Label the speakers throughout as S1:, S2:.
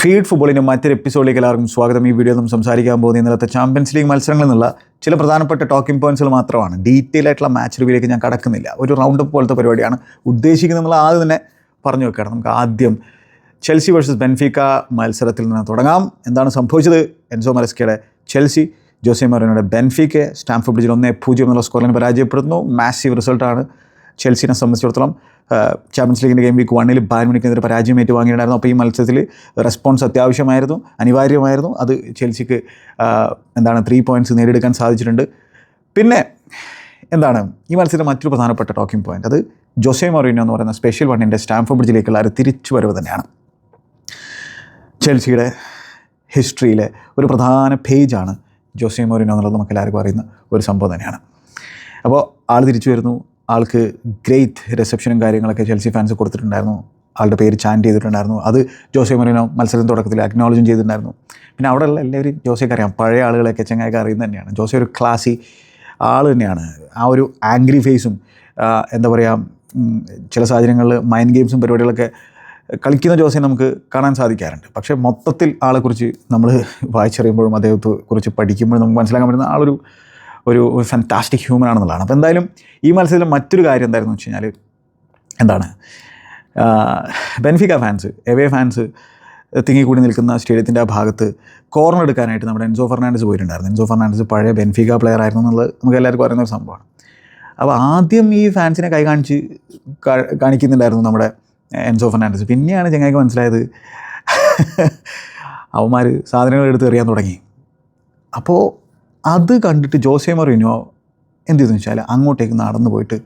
S1: Feed ഫുട്ബോളിന്റെ മറ്റൊരു എപ്പിസോഡിലേക്ക് എല്ലാവർക്കും സ്വാഗതം. ഈ വീഡിയോ നമ്മൾ സംസാരിക്കാൻ പോകുന്ന ഇന്നലത്തെ ചാമ്പ്യൻസ് ലീഗ് മത്സരങ്ങളിൽ നിന്നുള്ള ചില പ്രധാനപ്പെട്ട ടോക്കിംഗ് പോയിന്റ്സുകൾ മാത്രമാണ്. ഡീറ്റെയിൽ ആയിട്ടുള്ള മാച്ച് റിവ്യൂലേക്ക് ഞാൻ കടക്കുന്നില്ല. ഒരു റൗണ്ട് അപ്പ് പോലത്തെ പരിപാടിയാണ് ഉദ്ദേശിക്കുന്നത് നമ്മൾ ആദ്യം തന്നെ പറഞ്ഞു വെക്കണം നമുക്ക് ആദ്യം ചെൽസി വേഴ്സസ് ബെൻഫിക്ക മത്സരത്തിൽ നിന്ന് തുടങ്ങാം. എന്താണ് സംഭവിച്ചത്? എൻസോ മലസ്കയുടെ ചെൽസി ജോസെ മറിനോയുടെ ബെൻഫിക്കെ സ്റ്റാംഫോർഡ് ബ്രിഡ്ജിൽ ഒന്നേ പൂജ്യം എന്നുള്ള സ്കോറിന് പരാജയപ്പെടുന്നു. മാസീവ് റിസൾട്ടാണ് ചെൽസിനെ സംബന്ധിച്ചിടത്തോളം. ചാമ്പ്യൻസ് ലീഗിന്റെ ഗെയിം വീക്ക് വണ്ണിൽ ബാൻമിനിക്കെതിരെ പരാജയം ഏറ്റുവാങ്ങിയിട്ടുണ്ടായിരുന്നു അപ്പോൾ ഈ മത്സരത്തിൽ റെസ്പോൺസ് അത്യാവശ്യമായിരുന്നു അനിവാര്യമായിരുന്നു. അത് ചെൽസിക്ക് എന്താണ് ത്രീ പോയിന്റ്സ് നേടിയെടുക്കാൻ സാധിച്ചിട്ടുണ്ട്. പിന്നെ എന്താണ് ഈ മത്സരം മറ്റൊരു പ്രധാനപ്പെട്ട ടോക്കിംഗ് പോയിന്റ് അത് ജോസെ മൊറീനോ എന്ന് പറയുന്ന സ്പെഷ്യൽ വണ്ണിന്റെ സ്റ്റാംഫോർഡ് ബ്രിഡ്ജിലേക്കുള്ള ഒരു തിരിച്ചു വരവ് തന്നെയാണ്. ചെൽസിയുടെ ഹിസ്റ്ററിയിലെ ഒരു പ്രധാന പേജാണ് ജോസെ മൊറീനോ എന്നുള്ളത് നമുക്ക് എല്ലാവർക്കും അറിയുന്ന ഒരു സംഭവം തന്നെയാണ്. അപ്പോൾ ആൾ തിരിച്ചു വരുന്നു ആൾക്ക് ഗ്രേറ്റ് റിസപ്ഷനും കാര്യങ്ങളൊക്കെ ചെൽസി ഫാൻസ് കൊടുത്തിട്ടുണ്ടായിരുന്നു. ആളുടെ പേര് ചാന്റ് ചെയ്തിട്ടുണ്ടായിരുന്നു. അത് ജോസെ മൊറിനോ മത്സരം തുടക്കത്തിൽ അക്നോളജും ചെയ്തിട്ടുണ്ടായിരുന്നു. പിന്നെ അവിടെയുള്ള എല്ലാവരും ജോസെയൊക്കെ അറിയാം. പഴയ ആളുകളൊക്കെ ചങ്ങായൊക്കെ അറിയുന്നത് തന്നെയാണ്. ജോസെ ഒരു ക്ലാസി ആൾ തന്നെയാണ്. ആ ഒരു ആംഗ്രി ഫേസും എന്താ പറയുക ചില സാഹചര്യങ്ങളിൽ മൈൻഡ് ഗെയിംസും പരിപാടികളൊക്കെ കളിക്കുന്ന ജോസെ നമുക്ക് കാണാൻ സാധിക്കാറുണ്ട്. പക്ഷേ മൊത്തത്തിൽ ആളെക്കുറിച്ച് നമ്മൾ വായിച്ചറിയുമ്പോഴും അദ്ദേഹത്തെ കുറിച്ച് പഠിക്കുമ്പോഴും നമുക്ക് മനസ്സിലാക്കാൻ പറ്റുന്ന ആളൊരു ഒരു ഫാന്റാസ്റ്റിക് ഹ്യൂമൻ ആണെന്നുള്ളതാണ്. അപ്പോൾ എന്തായാലും ഈ മത്സരത്തിൽ മറ്റൊരു കാര്യം എന്തായിരുന്നു വെച്ച് കഴിഞ്ഞാൽ എന്താണ്? ബെൻഫിക്ക ഫാൻസ് എവേ ഫാൻസ് തിങ്ങിക്കൂടി നിൽക്കുന്ന സ്റ്റേഡിയത്തിന്റെ ആ ഭാഗത്ത് കോർണർ എടുക്കാനായിട്ട് നമ്മുടെ എൻസോ ഫെർണാണ്ടസ് പോയിട്ടുണ്ടായിരുന്നു. എൻസോ ഫെർണാണ്ടസ് പഴയ ബെൻഫിക പ്ലെയർ ആയിരുന്നു എന്നുള്ളത് നമുക്ക് എല്ലാവർക്കും അറിയുന്ന ഒരു സംഭവമാണ്. അപ്പോൾ ആദ്യം ഈ ഫാൻസിനെ കൈ കാണിച്ച് കാണിക്കുന്നുണ്ടായിരുന്നു നമ്മുടെ എൻസോ ഫെർണാണ്ടസ്. പിന്നെയാണ് ചങ്ങായിക്ക് മനസ്സിലായത് അവന്മാർ സാധനങ്ങൾ എടുത്ത് എറിയാൻ തുടങ്ങി. അപ്പോൾ അത് കണ്ടിട്ട് ജോസെ മറിനോ എന്ത് ചെയ്തെന്ന് വെച്ചാൽ അങ്ങോട്ടേക്ക് നടന്നു പോയിട്ട്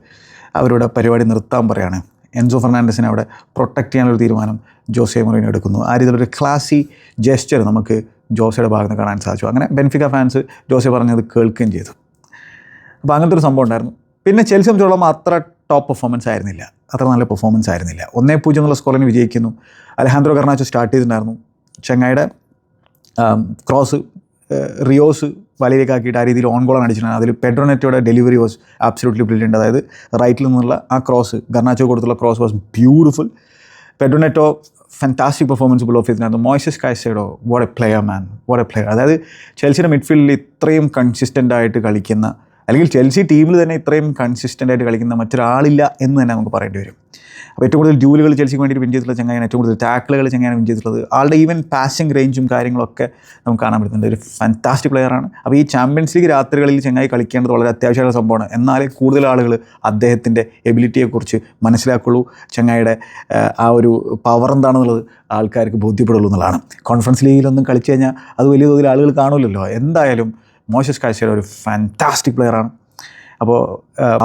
S1: അവരുടെ പരിപാടി നിർത്താൻ പറയാണ്. എൻസോ ഫെർണാണ്ടസിനെ അവിടെ പ്രൊട്ടക്റ്റ് ചെയ്യാനൊരു തീരുമാനം ജോസെ മൊറീനോ എടുക്കുന്നു. ആ രീതിയിലൊരു ക്ലാസി ജെസ്ചർ നമുക്ക് ജോസയുടെ ഭാഗത്ത് നിന്ന് കാണാൻ സാധിച്ചു. അങ്ങനെ ബെൻഫിക്ക ഫാൻസ് ജോസെ പറഞ്ഞത് കേൾക്കുകയും ചെയ്തു. അപ്പോൾ അങ്ങനത്തെ ഒരു സംഭവം ഉണ്ടായിരുന്നു. പിന്നെ ചെൽസി സംബന്ധിച്ചോളം അത്ര ടോപ്പ് പെർഫോമൻസ് ആയിരുന്നില്ല. അത്ര നല്ല പെർഫോമൻസ് ആയിരുന്നില്ല. ഒന്നേ പൂജ്യം എന്നുള്ള സ്കോറിന് വിജയിക്കുന്നു. അലഹാന്ദ്രോ കർണാച്ചോ സ്റ്റാർട്ട് ചെയ്തിട്ടുണ്ടായിരുന്നു. ചെങ്ങായിയുടെ ക്രോസ് റിയോസ് വലയിലേക്ക് ആക്കിയിട്ട് ആ രീതിയിൽ ഓൺ ഗോളാണ് അടിച്ചിട്ടുണ്ട് അതിൽ പെഡ്രോനെറ്റോയുടെ ഡെലിവറി വാസ് ആബ്സലൂട്ട്ലി ബ്രില്യന്റ് അതായത് റൈറ്റിൽ നിന്നുള്ള ആ cross Garnacho കൊടുത്തുള്ള cross was beautiful Pedro Neto fantastic performance pull off ഇതിനകത്ത് Moises Caicedo what a player man what a player അതായത് ചെൽസിയുടെ മിഡ്ഫീൽഡിൽ ഇത്രയും കൺസിസ്റ്റന്റ് ആയിട്ട് കളിക്കുന്ന അല്ലെങ്കിൽ ചെൽസി ടീമിൽ തന്നെ ഇത്രയും കൺസിസ്റ്റന്റ് ആയിട്ട് കളിക്കുന്ന മറ്റൊരാളില്ല എന്ന് തന്നെ നമുക്ക് പറയേണ്ടി വരും. അപ്പോൾ ഏറ്റവും കൂടുതൽ ഡ്യൂലുകൾ ചെൽസിക്ക് വേണ്ടിയിട്ട് വിൻ ചെയ്തിട്ടുള്ള ചങ്ങായാണ് ഏറ്റവും കൂടുതൽ ടാക്കിളുകൾ ചങ്ങായാണ് വിൻ ചെയ്തിട്ടുള്ളത്. ആളുടെ ഈവൻ പാസിംഗ് റേഞ്ചും കാര്യങ്ങളൊക്കെ നമുക്ക് കാണാൻ പറ്റുന്നുണ്ട്. ഒരു ഫാന്റാസ്റ്റിക് പ്ലെയറാണ് അപ്പോൾ ഈ ചാമ്പ്യൻസ് ലീഗ് രാത്രികളിൽ ചങ്ങായി കളിക്കേണ്ടത് വളരെ അത്യാവശ്യമായ സംഭവമാണ്. എന്നാലേ കൂടുതൽ ആളുകൾ അദ്ദേഹത്തിന്റെ എബിലിറ്റിയെക്കുറിച്ച് മനസ്സിലാക്കുള്ളൂ. ചങ്ങായിയുടെ ആ ഒരു പവർ എന്താണെന്നുള്ളത് ആൾക്കാർക്ക് ബോധ്യപ്പെടുള്ളൂ എന്നുള്ളതാണ്. കോൺഫറൻസ് ലീഗിലൊന്നും കളിച്ചു കഴിഞ്ഞാൽ അത് വലിയ തോതിൽ ആളുകൾ കാണുമല്ലോ എന്തായാലും മോശസ് കാഴ്ചയുടെ ഒരു ഫാന്റാസ്റ്റിക് പ്ലെയറാണ് അപ്പോൾ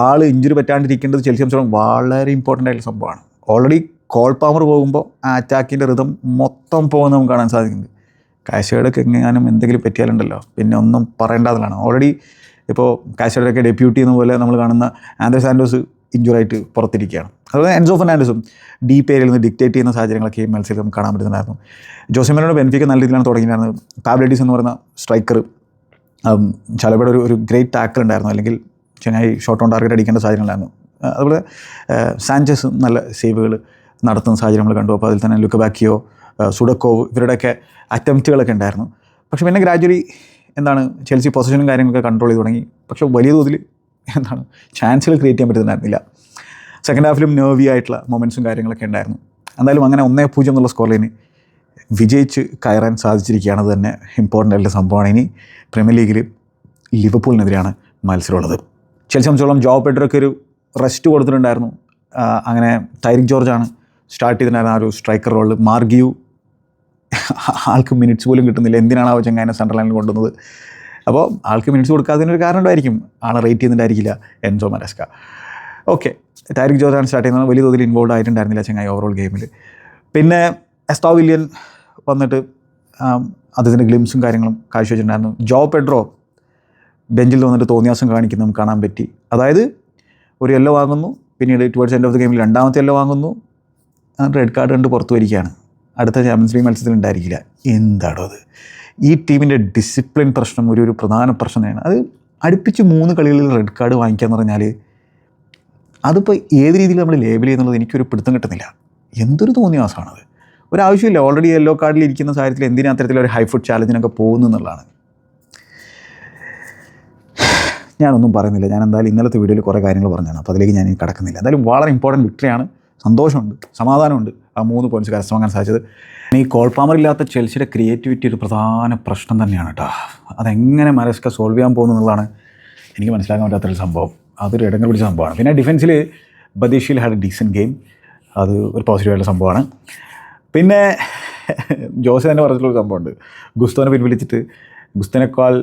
S1: ആൾ ഇഞ്ചുറി പറ്റാണ്ടിരിക്കേണ്ടത് ചെൽസി സംബന്ധിച്ചോളം വളരെ ഇമ്പോർട്ടന്റ് ആയിട്ടുള്ള സംഭവമാണ്. ഓൾറെഡി കോൾ പാമർ പോകുമ്പോൾ ആ അറ്റാക്കിന്റെ ഋതം മൊത്തം പോകുന്ന നമുക്ക് കാണാൻ സാധിക്കുന്നുണ്ട്. കാശയുടെയൊക്കെ എങ്ങാനും എന്തെങ്കിലും പറ്റിയാലുണ്ടല്ലോ. പിന്നെ ഒന്നും പറയേണ്ടതാണ് ഓൾറെഡി ഇപ്പോൾ കാശയുടെയൊക്കെ ഡെപ്യൂട്ടി എന്ന പോലെ നമ്മൾ കാണുന്ന ആൻഡ്രസ് സാൻഡോസ് ഇഞ്ചുറായിട്ട് പുറത്തിരിക്കുകയാണ്. അതുപോലെ എൻസോ ഫെർണാൻഡസും ഡീപ്പ് ഏരിയയിൽ നിന്ന് ഡിക്റ്റേറ്റ് ചെയ്യുന്ന സാഹചര്യങ്ങളൊക്കെ ഈ മത്സരത്തിൽ നമുക്ക് കാണാൻ പറ്റുന്നുണ്ടായിരുന്നു. ജോസിമനോട് ബെൻഫിക്ക് നല്ല രീതിയിലാണ് തുടങ്ങിയിട്ടുണ്ടായിരുന്നത്. പാബ്ലഡീസ് എന്ന് പറയുന്ന സ്ട്രൈക്കർ ചലബയുടെ ഒരു ഒരു ഗ്രേറ്റ് ടാക്കർ ഉണ്ടായിരുന്നു. അല്ലെങ്കിൽ ചെന്നൈ ഷോട്ട് ഓൺ ടാർഗറ്റ് അടിക്കേണ്ട സാഹചര്യങ്ങളായിരുന്നു. അതുപോലെ സാഞ്ചസ് നല്ല സേവുകൾ നടത്തുന്ന സാഹചര്യം നമ്മൾ കണ്ടു. അപ്പോൾ അതിൽ തന്നെ ലുക്കബാക്കിയോ സുഡക്കോവ് ഇവരുടെയൊക്കെ അറ്റംപ്റ്റുകളൊക്കെ ഉണ്ടായിരുന്നു. പക്ഷേ പിന്നെ ഗ്രാജ്വലി എന്താണ് ചെൽസി പൊസിഷനും കാര്യങ്ങളൊക്കെ കൺട്രോൾ ചെയ്ത് തുടങ്ങി. പക്ഷേ വലിയ തോതിൽ എന്താണ് ചാൻസുകൾ ക്രിയേറ്റ് ചെയ്യാൻ പറ്റുന്നുണ്ടായിരുന്നില്ല. സെക്കൻഡ് ഹാഫിലും നെർവി ആയിട്ടുള്ള മൊമെൻസും കാര്യങ്ങളൊക്കെ ഉണ്ടായിരുന്നു. എന്തായാലും അങ്ങനെ ഒന്നേ പൂജ്യം എന്നുള്ള ലൈന് വിജയിച്ച് കയറാൻ സാധിച്ചിരിക്കുകയാണ് തന്നെ ഇമ്പോർട്ടന്റ് ആയിട്ടുള്ള സംഭവമാണ്. ഇനി പ്രീമിയർ ലീഗിൽ ലിവർപൂളിനെതിരെയാണ് മത്സരമുള്ളത്. ചില സംബന്ധിച്ചോളം ജോബ് പെഡ്രോക്ക് ഒരു റെസ്റ്റ് കൊടുത്തിട്ടുണ്ടായിരുന്നു. അങ്ങനെ ടൈറിക് ജോർജാണ് സ്റ്റാർട്ട് ചെയ്തിട്ടുണ്ടായിരുന്ന ആ ഒരു സ്ട്രൈക്കർ റോളിൽ. മാർഗിയു ആൾക്ക് മിനിറ്റ്സ് പോലും കിട്ടുന്നില്ല. എന്തിനാണ് ആ സെൻട്രൽ ലൈനിൽ കൊണ്ടുവന്നത്? അപ്പോൾ ആൾക്ക് മിനിറ്റ്സ് കൊടുക്കാത്തതിനൊരു കാരണം ഉണ്ടായിരിക്കും. ആളെ റേറ്റ് ചെയ്യുന്നുണ്ടായിരിക്കില്ല എൻസോ മരസ്ക. ഓക്കെ ടാരിക് ജോർജാണ് സ്റ്റാർട്ട് ചെയ്യുന്നത്. വലിയ തോതിൽ ഇൻവോൾവ് ആയിട്ടുണ്ടായിരുന്നില്ല ചങ്ങായി ഓവറോൾ ഗെയിമിൽ. പിന്നെ എസ്തോ വില്യൻ വന്നിട്ട് അദ്ദേഹത്തിന്റെ ഗ്ലിംസും കാര്യങ്ങളും കാഴ്ചവെച്ചിട്ടുണ്ടായിരുന്നു ജോ പെഡ്രോ ബെഞ്ചിൽ വന്നിട്ട് തോന്നിയാസം കാണിക്കുന്ന നമുക്ക് കാണാൻ പറ്റി. അതായത് ഒരു യെല്ലോ വാങ്ങുന്നു പിന്നീട് ടുവേർഡ്സ് എൻഡ് ഓഫ് ദി ഗെയിമിൽ രണ്ടാമത്തെ യെല്ലോ വാങ്ങുന്നു റെഡ് കാർഡ് കണ്ട് പുറത്തു വരികയാണ്. അടുത്ത ചാമ്പ്യൻസ് ലീഗ് മത്സരത്തിൽ ഉണ്ടായിരിക്കില്ല. എന്താണോ അത്? ഈ ടീമിന്റെ ഡിസിപ്ലിൻ പ്രശ്നം ഒരു ഒരു പ്രധാന പ്രശ്നമാണ്. അത് അടുപ്പിച്ച് മൂന്ന് കളികളിൽ റെഡ് കാർഡ് വാങ്ങിക്കുക എന്ന് പറഞ്ഞാൽ അതിപ്പോൾ ഏത് രീതിയിൽ നമ്മൾ ലേബൽ ചെയ്യുന്നുള്ളത് എനിക്കൊരു പിടുത്തം കിട്ടുന്നില്ല. എന്തൊരു തോന്നിയാസമാണത് ഒരാവശ്യമില്ല. ഓൾറെഡി യെല്ലോ കാർഡിൽ ഇരിക്കുന്ന സാഹചര്യത്തിൽ എന്തിനാ അത്തരത്തിലൊരു ഹൈ ഫുഡ് ചാലഞ്ചിനൊക്കെ പോകുന്നു എന്നുള്ളതാണ്. ഞാനൊന്നും പറയുന്നില്ല. ഞാൻ എന്തായാലും ഇന്നലത്തെ വീഡിയോയിൽ കുറേ കാര്യങ്ങൾ പറഞ്ഞാണ് അപ്പോൾ അതിലേക്ക് ഞാൻ കടക്കുന്നില്ല. എന്തായാലും വളരെ ഇമ്പോർട്ടന്റ് വിക്ടറിയാണ് സന്തോഷമുണ്ട്. സമാധാനമുണ്ട്. ആ മൂന്ന് പോയിന്റ്സ് കരസ്ഥമാക്കാൻ സാധിച്ചത്. ഈ കോൾപാമർ ഇല്ലാത്ത ചെൽസിയുടെ ക്രിയേറ്റിവിറ്റി ഒരു പ്രധാന പ്രശ്നം തന്നെയാണ് കേട്ടോ അതെങ്ങനെ മനസ്സൊക്കെ സോൾവ് ചെയ്യാൻ പോകുന്നു എന്നുള്ളതാണ് എനിക്ക് മനസ്സിലാക്കാൻ പറ്റാത്തൊരു സംഭവം. അതൊരു ഇടങ്ങൾ പിടിച്ച സംഭവമാണ്. പിന്നെ ഡിഫൻസിൽ ബദീഷിൽ ഹാഡ് എ ഡീസന്റ് ഗെയിം അത് ഒരു പോസിറ്റീവായിട്ടുള്ള സംഭവമാണ്. പിന്നെ ജോസ് തന്നെ പറഞ്ഞിട്ടുള്ള സംഭവമുണ്ട്. ഗുസ്തോനെ പിൻവലിച്ചിട്ട് ഗുസ്തനേക്കാൾ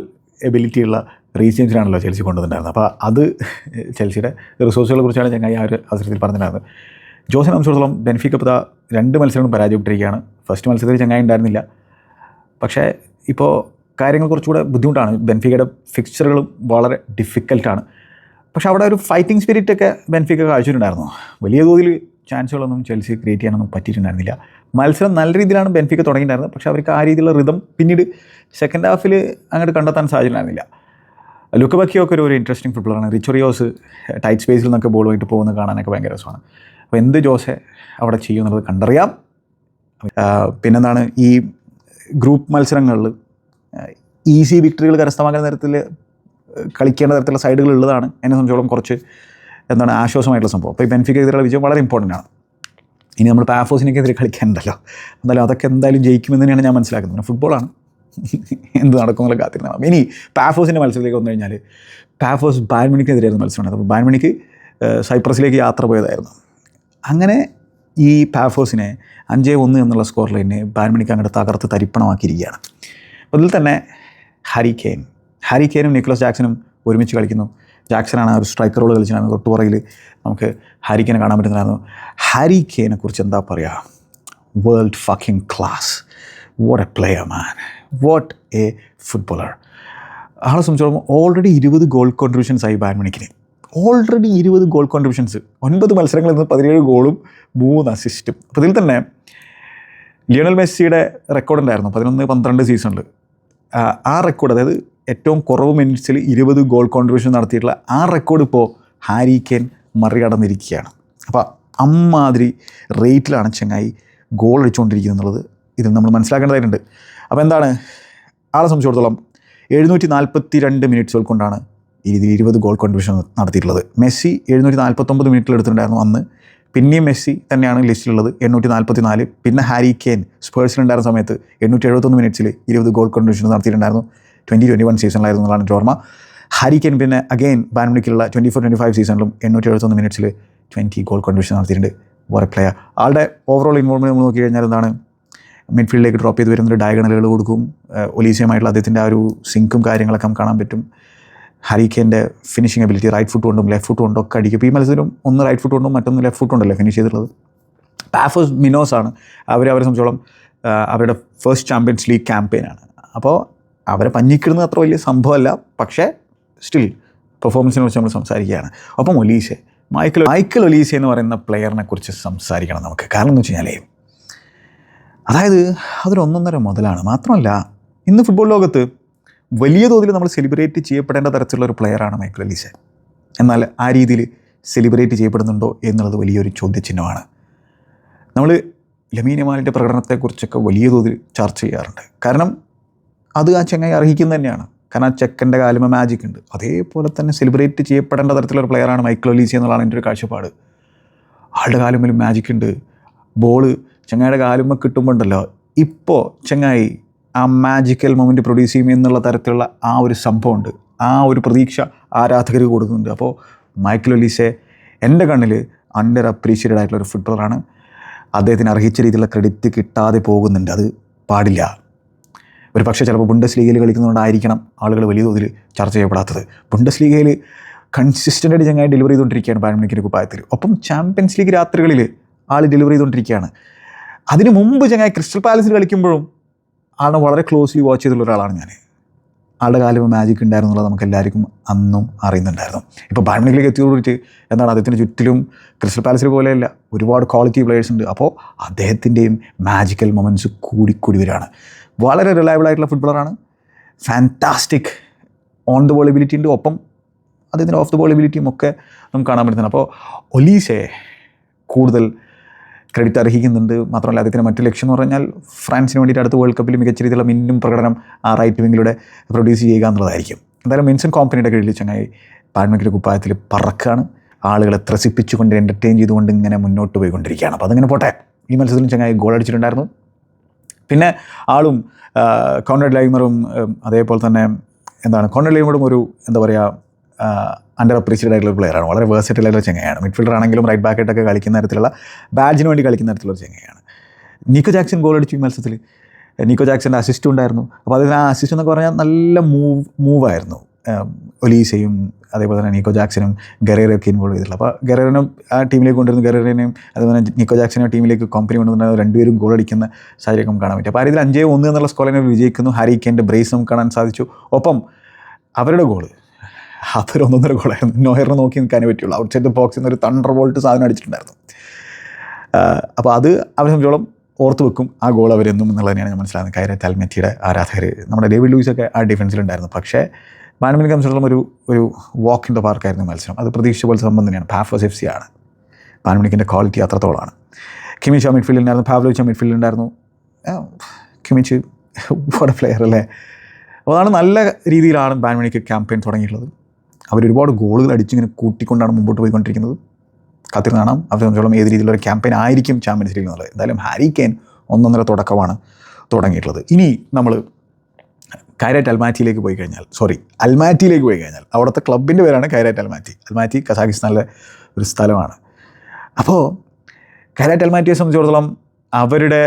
S1: എബിലിറ്റി ഉള്ള റീചേഞ്ചിലാണല്ലോ ചെൽസി കൊണ്ടുവന്നിട്ടുണ്ടായിരുന്നത്. അപ്പോൾ അത് ചെൽസിയുടെ റിസോഴ്സുകളെ കുറിച്ചാണ് ചങ്ങായി ആ ഒരു അവസരത്തിൽ പറഞ്ഞിട്ടുണ്ടായിരുന്നത്. ജോസിനെ സംബന്ധിച്ചിടത്തോളം ബെൻഫിക്ക ഇപ്പോൾ രണ്ട് മത്സരങ്ങളും പരാജയപ്പെട്ടിരിക്കുകയാണ്. ഫസ്റ്റ് മത്സരത്തിൽ ചങ്ങായി ഉണ്ടായിരുന്നില്ല. പക്ഷേ ഇപ്പോൾ കാര്യങ്ങൾ കുറച്ചുകൂടെ ബുദ്ധിമുട്ടാണ്. ബെൻഫിക്കയുടെ ഫിക്ചറുകളും വളരെ ഡിഫിക്കൽട്ടാണ് പക്ഷേ അവിടെ ഒരു ഫൈറ്റിംഗ് സ്പിരിറ്റ് ഒക്കെ ബെൻഫിക്ക കാഴ്ചയിട്ടുണ്ടായിരുന്നു വലിയ തോതിൽ ചാൻസുകളൊന്നും ചെൽസി ക്രിയേറ്റ് ചെയ്യാനൊന്നും പറ്റിയിട്ടുണ്ടായിരുന്നില്ല. മത്സരം നല്ല രീതിയിലാണ് ബെൻഫിക്ക തുടങ്ങിയിട്ടുണ്ടായിരുന്നത്. പക്ഷേ അവർക്ക് ആ രീതിയിലുള്ള റിതം പിന്നീട് സെക്കൻഡ് ഹാഫിൽ അങ്ങോട്ട് കണ്ടെത്താൻ സാധിച്ചിട്ടുണ്ടായിരുന്നില്ല ലുക്കബക്കിയൊക്കെ ഒരു ഒരു ഇൻട്രസ്റ്റിംഗ് ഫുട്ബോളാണ് റിച്ചോറിയോസ് ടൈറ്റ് സ്പേസിൽ നിന്നൊക്കെ ബോൾ വൈകിട്ട് പോകുന്നത് കാണാനൊക്കെ ഭയങ്കര രസമാണ്. അപ്പോൾ എന്ത് ജോസെ അവിടെ ചെയ്യുമെന്നുള്ളത് കണ്ടറിയാം. പിന്നെന്താണ് ഈ ഗ്രൂപ്പ് മത്സരങ്ങളിൽ ഈസി വിക്ടറികൾ കരസ്ഥമാക്കുന്ന തരത്തിൽ കളിക്കേണ്ട തരത്തിലുള്ള സൈഡുകൾ ഉള്ളതാണ് എന്നെ സംബന്ധിച്ചോളം കുറച്ച് എന്താണ് ആശ്വാസമായിട്ടുള്ള സംഭവം. അപ്പോൾ ഈ ബെൻഫിക്കെതിരെയുള്ള വിജയം വളരെ ഇമ്പോർട്ടന്റ് ആണ്. ഇനി നമ്മൾ പാഫോസിനൊക്കെതിരെ കളിക്കാനുണ്ടല്ലോ എന്തായാലും അതൊക്കെ എന്തായാലും ജയിക്കുമെന്ന് തന്നെയാണ് ഞാൻ മനസ്സിലാക്കുന്നത്. പിന്നെ ഫുട്ബോളാണ് എന്ത് നടക്കുമെന്നുള്ള കാത്തിരുന്നാണ് ഇനി പാഫോസിന്റെ മത്സരത്തിലേക്ക് വന്നു കഴിഞ്ഞാൽ പാഫോസ് ബാൻമണിക്കെതിരായിരുന്നു മത്സരമാണ്. അപ്പോൾ ബാൻമണിക്ക് സൈപ്രസിലേക്ക് യാത്ര പോയതായിരുന്നു. അങ്ങനെ ഈ പാഫോസിനെ അഞ്ചേ ഒന്ന് എന്നുള്ള സ്കോർ ലൈനെ ബാൻമണിക്ക് അങ്ങോട്ട് തകർത്ത് തരിപ്പണമാക്കിയിരിക്കുകയാണ്. അതിൽ തന്നെ ഹാരി കെയ്ൻ ഹാരി കെയ്നും നിക്കോളസ് ജാക്സനും ഒരുമിച്ച് കളിക്കുന്നു. ജാക്സനാണ് ഒരു സ്ട്രൈക്കർ റോൾ കളിച്ചിട്ടുണ്ടായിരുന്നു തൊട്ടുപുറയിൽ നമുക്ക് ഹാരിക്കനെ കാണാൻ പറ്റുന്നതായിരുന്നു. ഹാരി കുറിച്ച് എന്താ പറയുക world fucking class what a player man what a footballer ആളെ സംബന്ധിച്ചോളം ഓൾറെഡി ഇരുപത് ഗോൾ കോൺട്രിബ്യൂഷൻസ് ആയി ബാൻമണിക്കിന് ഓൾറെഡി ഇരുപത് ഗോൾ കോൺട്രിബ്യൂഷൻസ് ഒൻപത് മത്സരങ്ങളിൽ നിന്ന് പതിനേഴ് ഗോളും മൂന്ന് അസിസ്റ്റും അപ്പോൾ ഇതിൽ തന്നെ ലിയണൽ മെസ്സിയുടെ റെക്കോർഡ് ഉണ്ടായിരുന്നു പതിനൊന്ന് പന്ത്രണ്ട് സീസണിൽ ആ റെക്കോർഡ് അതായത് ഏറ്റവും കുറവ് മിനിറ്റ്സിൽ ഇരുപത് ഗോൾ കോൺട്രിബ്യൂഷൻ നടത്തിയിട്ടുള്ള ആ റെക്കോർഡ് ഇപ്പോൾ ഹാരി കെൻ മറികടന്നിരിക്കുകയാണ്. അപ്പോൾ അമ്മാതിരി റേറ്റിലാണ് ചെങ്ങായി ഗോൾ അടിച്ചുകൊണ്ടിരിക്കുന്നത്. എന്നുള്ളത് ഇതിൽ നമ്മൾ മനസ്സിലാക്കേണ്ടതായിട്ടുണ്ട് അപ്പോൾ എന്താണ്? ആളെ സംബന്ധിച്ചിടത്തോളം എഴുന്നൂറ്റി നാൽപ്പത്തി രണ്ട് മിനിറ്റ്സുകൾ കൊണ്ടാണ് ഈ രീതിയിൽ ഇരുപത് ഗോൾ കോൺട്രിബ്യൂഷൻ നടത്തിയിട്ടുള്ളത്. മെസ്സി എഴുന്നൂറ്റി നാൽപ്പത്തൊമ്പത് മിനിറ്റിൽ എടുത്തിട്ടുണ്ടായിരുന്നു അന്ന്. പിന്നെയും മെസ്സി തന്നെയാണ് ലിസ്റ്റിലുള്ളത് എണ്ണൂറ്റി നാൽപ്പത്തി നാല് പിന്നെ ഹാരി കെയിൻ സ്പേഴ്സിലുണ്ടായിരുന്ന സമയത്ത് എണ്ണൂറ്റി എഴുപത്തൊന്ന് മിനിറ്റ്സിൽ ഇരുപത് ഗോൾ കോൺട്രിബ്യൂഷൻ നടത്തിയിട്ടുണ്ടായിരുന്നു. ട്വന്റി ട്വന്റി വൺ സീസണിലായിരുന്നു എന്നുള്ളതാണ് എന്റെ ഓർമ്മ പിന്നെ അഗെയിൻ ബാൻമണിക്കുള്ള ട്വന്റി ഫോർ ട്വന്റി ഫൈവ് സീസണിലും എണ്ണൂറ്റി എഴുപത്തൊന്ന് മിനിറ്റ്സിൽ ട്വന്റി ഗോൾ കോൺട്രിബ്യൂഷൻ നടത്തിയിട്ടുണ്ട്. വേറെ പ്ലെയർ ആളുടെ ഓവറോൾ ഇൻവോൾവ്മെന്റ് നമ്മൾ നോക്കി കഴിഞ്ഞാൽ എന്താണ്? മിഡ്ഫീൽഡിലേക്ക് ഡ്രോപ്പ് ചെയ്ത് വരുന്നൊരു ഡയഗണലുകൾ കൊടുക്കും. ഒലീസിയമായിട്ടുള്ള അദ്ദേഹത്തിന്റെ ആ ഒരു സിങ്കും കാര്യങ്ങളൊക്കെ നമുക്ക് കാണാൻ പറ്റും. ഹരിക്കേന്റെ ഫിനിഷിംഗ് എബിലിറ്റി റൈറ്റ് ഫുട്ട് കൊണ്ടും ലെഫ്റ്റ് ഫുട്ട് കൊണ്ടും ഒക്കെ അടിക്കും. ഈ മത്സരം ഒന്ന് റൈറ്റ് ഫുട്ട് കൊണ്ടും മറ്റൊന്ന് ലെഫ്റ്റ് ഫുട്ട് കൊണ്ടല്ലേ ഫിനിഷ് ചെയ്തിട്ടുള്ളത്? പാഫോസ് മിനോസ് ആണ്. അവർ അവരെ സംബന്ധിച്ചോളം അവരുടെ ഫസ്റ്റ് ചാമ്പ്യൻസ് ലീഗ് ക്യാമ്പയിനാണ് അപ്പോൾ അവരെ പഞ്ഞിക്കിടുന്നത് അത്ര വലിയ സംഭവമല്ല. പക്ഷേ സ്റ്റിൽ പെർഫോമൻസിനെ കുറിച്ച് നമ്മൾ സംസാരിക്കുകയാണ്. ഒപ്പം ഒലീസെ മൈക്കിൾ മൈക്കിൾ ഒലീസെ എന്ന് പറയുന്ന പ്ലെയറിനെ കുറിച്ച് സംസാരിക്കണം നമുക്ക്. കാരണം എന്ന് വെച്ച് കഴിഞ്ഞാലേ അതായത് അതൊരു ഒന്നൊന്നര മുതലാണ്. മാത്രമല്ല ഇന്ന് ഫുട്ബോൾ ലോകത്ത് വലിയ തോതിൽ നമ്മൾ സെലിബ്രേറ്റ് ചെയ്യപ്പെടേണ്ട തരത്തിലുള്ള ഒരു പ്ലെയറാണ് മൈക്കിൾ ഒലീസെ. എന്നാൽ ആ രീതിയിൽ സെലിബ്രേറ്റ് ചെയ്യപ്പെടുന്നുണ്ടോ എന്നുള്ളത് വലിയൊരു ചോദ്യചിഹ്നമാണ്. നമ്മൾ ലമീനമാലിന്റെ പ്രകടനത്തെക്കുറിച്ചൊക്കെ വലിയ തോതിൽ ചർച്ച ചെയ്യാറുണ്ട്. കാരണം അത് ആ ചെങ്ങായി അർഹിക്കുന്നത് തന്നെയാണ്. കാരണം ആ ചെക്കന്റെ കാലുമ മാജിക് ഉണ്ട്. അതേപോലെ തന്നെ സെലിബ്രേറ്റ് ചെയ്യപ്പെടേണ്ട തരത്തിലൊരു പ്ലെയറാണ് മൈക്കിൾ ഒലീസി എന്നുള്ളതാണ് എന്റെ ഒരു കാഴ്ചപ്പാട്. ആളുടെ കാലുമ്മലും മാജിക് ഉണ്ട്. ബോൾ ചങ്ങായിയുടെ കിട്ടുമ്പോൾ ഉണ്ടല്ലോ ഇപ്പോൾ ചങ്ങായി ആ മാജിക്കൽ മൊമെന്റ് പ്രൊഡ്യൂസ് ചെയ്യും എന്നുള്ള തരത്തിലുള്ള ആ ഒരു സംഭവമുണ്ട്. ആ ഒരു പ്രതീക്ഷ ആരാധകർ കൊടുക്കുന്നുണ്ട്. അപ്പോൾ മൈക്കിൾ ഒലീസെ എന്റെ കണ്ണിൽ അണ്ടർ അപ്രീഷിയേറ്റഡ് ആയിട്ടുള്ള ഒരു ഫുട്ബോളറാണ് അദ്ദേഹത്തിന് അർഹിച്ച രീതിയിലുള്ള ക്രെഡിറ്റ് കിട്ടാതെ പോകുന്നുണ്ട്. അത് പാടില്ല. ഒരു പക്ഷേ ചിലപ്പോൾ ബുണ്ടസ് ലീഗയിൽ കളിക്കുന്നതുകൊണ്ടായിരിക്കണം ആളുകൾ വലിയ തോതിൽ ചർച്ച ചെയ്യപ്പെടാത്തത്. ബുണ്ടസ് ലീഗയിൽ കൺസിസ്റ്റന്റായിട്ട് ചങ്ങായി ഡെലിവറി ചെയ്തുകൊണ്ടിരിക്കുകയാണ് ബാഡ്മിന്റൺ കുപ്പായത്തിൽ. ഒപ്പം ചാമ്പ്യൻസ് ലീഗ് രാത്രികളിൽ ആൾ ഡെലിവറി ചെയ്തുകൊണ്ടിരിക്കുകയാണ്. അതിന് മുമ്പ് ചങ്ങായി ക്രിസ്റ്റൽ പാലസിൽ കളിക്കുമ്പോഴും ആളെ വളരെ ക്ലോസ്ലി വാച്ച് ചെയ്തിട്ടുള്ള ഒരാളാണ് ഞാൻ. ആളുടെ കാലം മാജിക് ഉണ്ടായിരുന്നു എന്നുള്ളത് നമുക്ക് എല്ലാവർക്കും അന്നും അറിയുന്നുണ്ടായിരുന്നു. ഇപ്പോൾ ബാഡ്മിന്റണിലേക്ക് എത്തിയോടുകൂടിയിട്ട് എന്താണ് അദ്ദേഹത്തിന്റെ ചുറ്റിലും ക്രിസ്റ്റൽ പാലസിൽ പോലെയല്ല ഒരുപാട് ക്വാളിറ്റി പ്ലേയേഴ്സ് ഉണ്ട്. അപ്പോൾ അദ്ദേഹത്തിന്റെയും മാജിക്കൽ മൊമെന്റ്സ് കൂടിക്കൂടി വരികയാണ്. വളരെ റിലയബിൾ ആയിട്ടുള്ള ഫുട്ബോളറാണ് ഫാന്റാസ്റ്റിക് ഓൺ ദ ബോൾ എബിലിറ്റിന്റെ ഒപ്പം അദ്ദേഹത്തിന്റെ ഓഫ് ദ ബോൾ എബിലിറ്റിയും ഒക്കെ നമുക്ക് കാണാൻ പറ്റുന്നുണ്ട്. അപ്പോൾ ഒലീസെ കൂടുതൽ ക്രെഡിറ്റ് അർഹിക്കുന്നുണ്ട്. മാത്രമല്ല അദ്ദേഹത്തിന്റെ മറ്റു ലക്ഷ്യം എന്ന് പറഞ്ഞാൽ ഫ്രാൻസിന് വേണ്ടിയിട്ട് അടുത്ത വേൾഡ് കപ്പിൽ മികച്ച രീതിയിലുള്ള മിന്നും പ്രകടനം ആ റൈറ്റ് വിങ്ങിലൂടെ പ്രൊഡ്യൂസ് ചെയ്യുക എന്നുള്ളതായിരിക്കും. എന്തായാലും മിൻസൺ കോമ്പനിയുടെ കീഴിൽ ചങ്ങായി പാഴ്മക്കിലെ കുപ്പായത്തിൽ പറക്കാണ്. ആളുകളെ ത്രസിപ്പിച്ചുകൊണ്ട് എന്റർടൈൻ ചെയ്തുകൊണ്ട് ഇങ്ങനെ മുന്നോട്ട് പോയിക്കൊണ്ടിരിക്കുകയാണ്. അപ്പോൾ അതിങ്ങനെ പോട്ടെ. ഈ മത്സരത്തിൽ ചങ്ങായി ഗോൾ അടിച്ചിട്ടുണ്ടായിരുന്നു. പിന്നെ ആളും കോൺറേഡ് ലൈമറും അതേപോലെ തന്നെ എന്താണ് കോൺറഡ് ലൈമറും ഒരു എന്താ പറയുക അണ്ടർ അപ്രീഷിയേറ്റഡ് ആയിട്ടുള്ള ഒരു പ്ലെയറാണ് വളരെ വേഴ്സറ്റൽ ആയിട്ടുള്ള ചെങ്ങയാണ് മിഡ്ഫീൽഡർ ആണെങ്കിലും റൈറ്റ് ബാക്കായിട്ടൊക്കെ കളിക്കുന്ന തരത്തിലുള്ള ബാഡ്ജിന് വേണ്ടി കളിക്കുന്ന തരത്തിലുള്ള ചെങ്ങയാണ് നിക്കോ ജാക്സൺ ഗോൾ അടിച്ചു ഈ മത്സരത്തിൽ നിക്കോ ജാക്സന്റെ അസിസ്റ്റ് ഉണ്ടായിരുന്നു. അപ്പോൾ അതിന് ആ അസിസ്റ്റ് എന്നൊക്കെ പറഞ്ഞാൽ നല്ല മൂവ് മൂവായിരുന്നു ഒലീസയും അതേപോലെ തന്നെ നിക്കോ ജാക്സനും ഗറേറൊക്കെ ഇൻവോൾവ് ചെയ്തിട്ടുള്ളത്. അപ്പോൾ ഗറേറിനും ആ ടീമിലേക്ക് കൊണ്ടുവരുന്ന ഗറേറിനെയും അതുപോലെ നിക്കോ ജാക്സനെ ടീമിലേക്ക് കമ്പനി കൊണ്ടുവന്ന രണ്ടുപേരും ഗോൾ അടിക്കുന്ന സാഹചര്യം നമുക്ക് കാണാൻ പറ്റും. അപ്പോൾ രീതിയിൽ അഞ്ചേ ഒന്ന് എന്നുള്ള സ്കോറിനെ വിജയിക്കുന്നു. ഹാരി കെന്റെ ബ്രേസ് നമുക്ക് കാണാൻ സാധിച്ചു. ഒപ്പം അവരുടെ ഗോൾ അതൊരു ഗോളായിരുന്നു നോയറിനെ നോക്കി നിൽക്കാനേ പറ്റുള്ളൂ. ഔട്ട് സൈഡ് ബോക്സിൽ നിന്ന് ഒരു തണ്ടർ വോൾട്ട് സാധനം അടിച്ചിട്ടുണ്ടായിരുന്നു. അപ്പോൾ അത് അവരെ സംബന്ധിച്ചോളം ഓർത്ത് വെക്കും ആ ഗോൾ അവരെന്നും എന്നുള്ളത് തന്നെയാണ് ഞാൻ മനസ്സിലാകുന്നത് കൈര താൽമെറ്റിയുടെ ആരാധകർ നമ്മുടെ ഡേവിഡ് ലൂയിസൊക്കെ ആ ഡിഫൻസിലുണ്ടായിരുന്നു പക്ഷേ ബാൻമിനെ സംബന്ധിച്ചിടത്തോളം ഒരു ഒരു വാക്ക് ഇൻ ദ പാർക്കായിരുന്നു മത്സരം. അത് പ്രതീക്ഷിച്ച പോലെ സംബന്ധം തന്നെയാണ്. പാഫോസ് എഫ് സി ആണ്. ബാൻമിനിക്കിന്റെ ക്വാളിറ്റി അത്രത്തോളമാണ് കിമിച്ച് മിഡ്ഫീൽഡിലുണ്ടായിരുന്നു പാവ്ലോച്ച് ആ മിഡ്ഫീൽഡിലുണ്ടായിരുന്നു കിമിച്ച് ഒരുപാട് പ്ലെയർ അല്ലേ? അതാണ് നല്ല രീതിയിലാണ് ബാൻമണിക്ക് ക്യാമ്പയിൻ തുടങ്ങിയിട്ടുള്ളത്. അവരൊരുപാട് ഗോളുകൾ അടിച്ചിങ്ങനെ കൂട്ടിക്കൊണ്ടാണ് മുമ്പോട്ട് പോയിക്കൊണ്ടിരിക്കുന്നത്. കാത്തിരുന്ന് കാണാം. അവരെ സംബന്ധിച്ചോളം ഏത് രീതിയിലുള്ള ക്യാമ്പയിൻ ആയിരിക്കും ചാമ്പ്യൻസ് ലീഗ് എന്നുള്ളത്. എന്തായാലും ഹാരി കെയ്ൻ ഒന്നൊന്നര തുടക്കമാണ് തുടങ്ങിയിട്ടുള്ളത്. ഇനി നമ്മൾ കൈരാറ്റ് അൽമാറ്റിയിലേക്ക് പോയി കഴിഞ്ഞാൽ സോറി അൽമാറ്റിയിലേക്ക് പോയി കഴിഞ്ഞാൽ അവിടുത്തെ ക്ലബിന്റെ പേരാണ് കൈരാറ്റ് അൽമാറ്റി. അൽമാറ്റി കസാഖിസ്ഥാനിലെ ഒരു സ്ഥലമാണ്. അപ്പോൾ കൈരാറ്റ് അൽമാറ്റിയെ സംബന്ധിച്ചിടത്തോളം അവരുടെ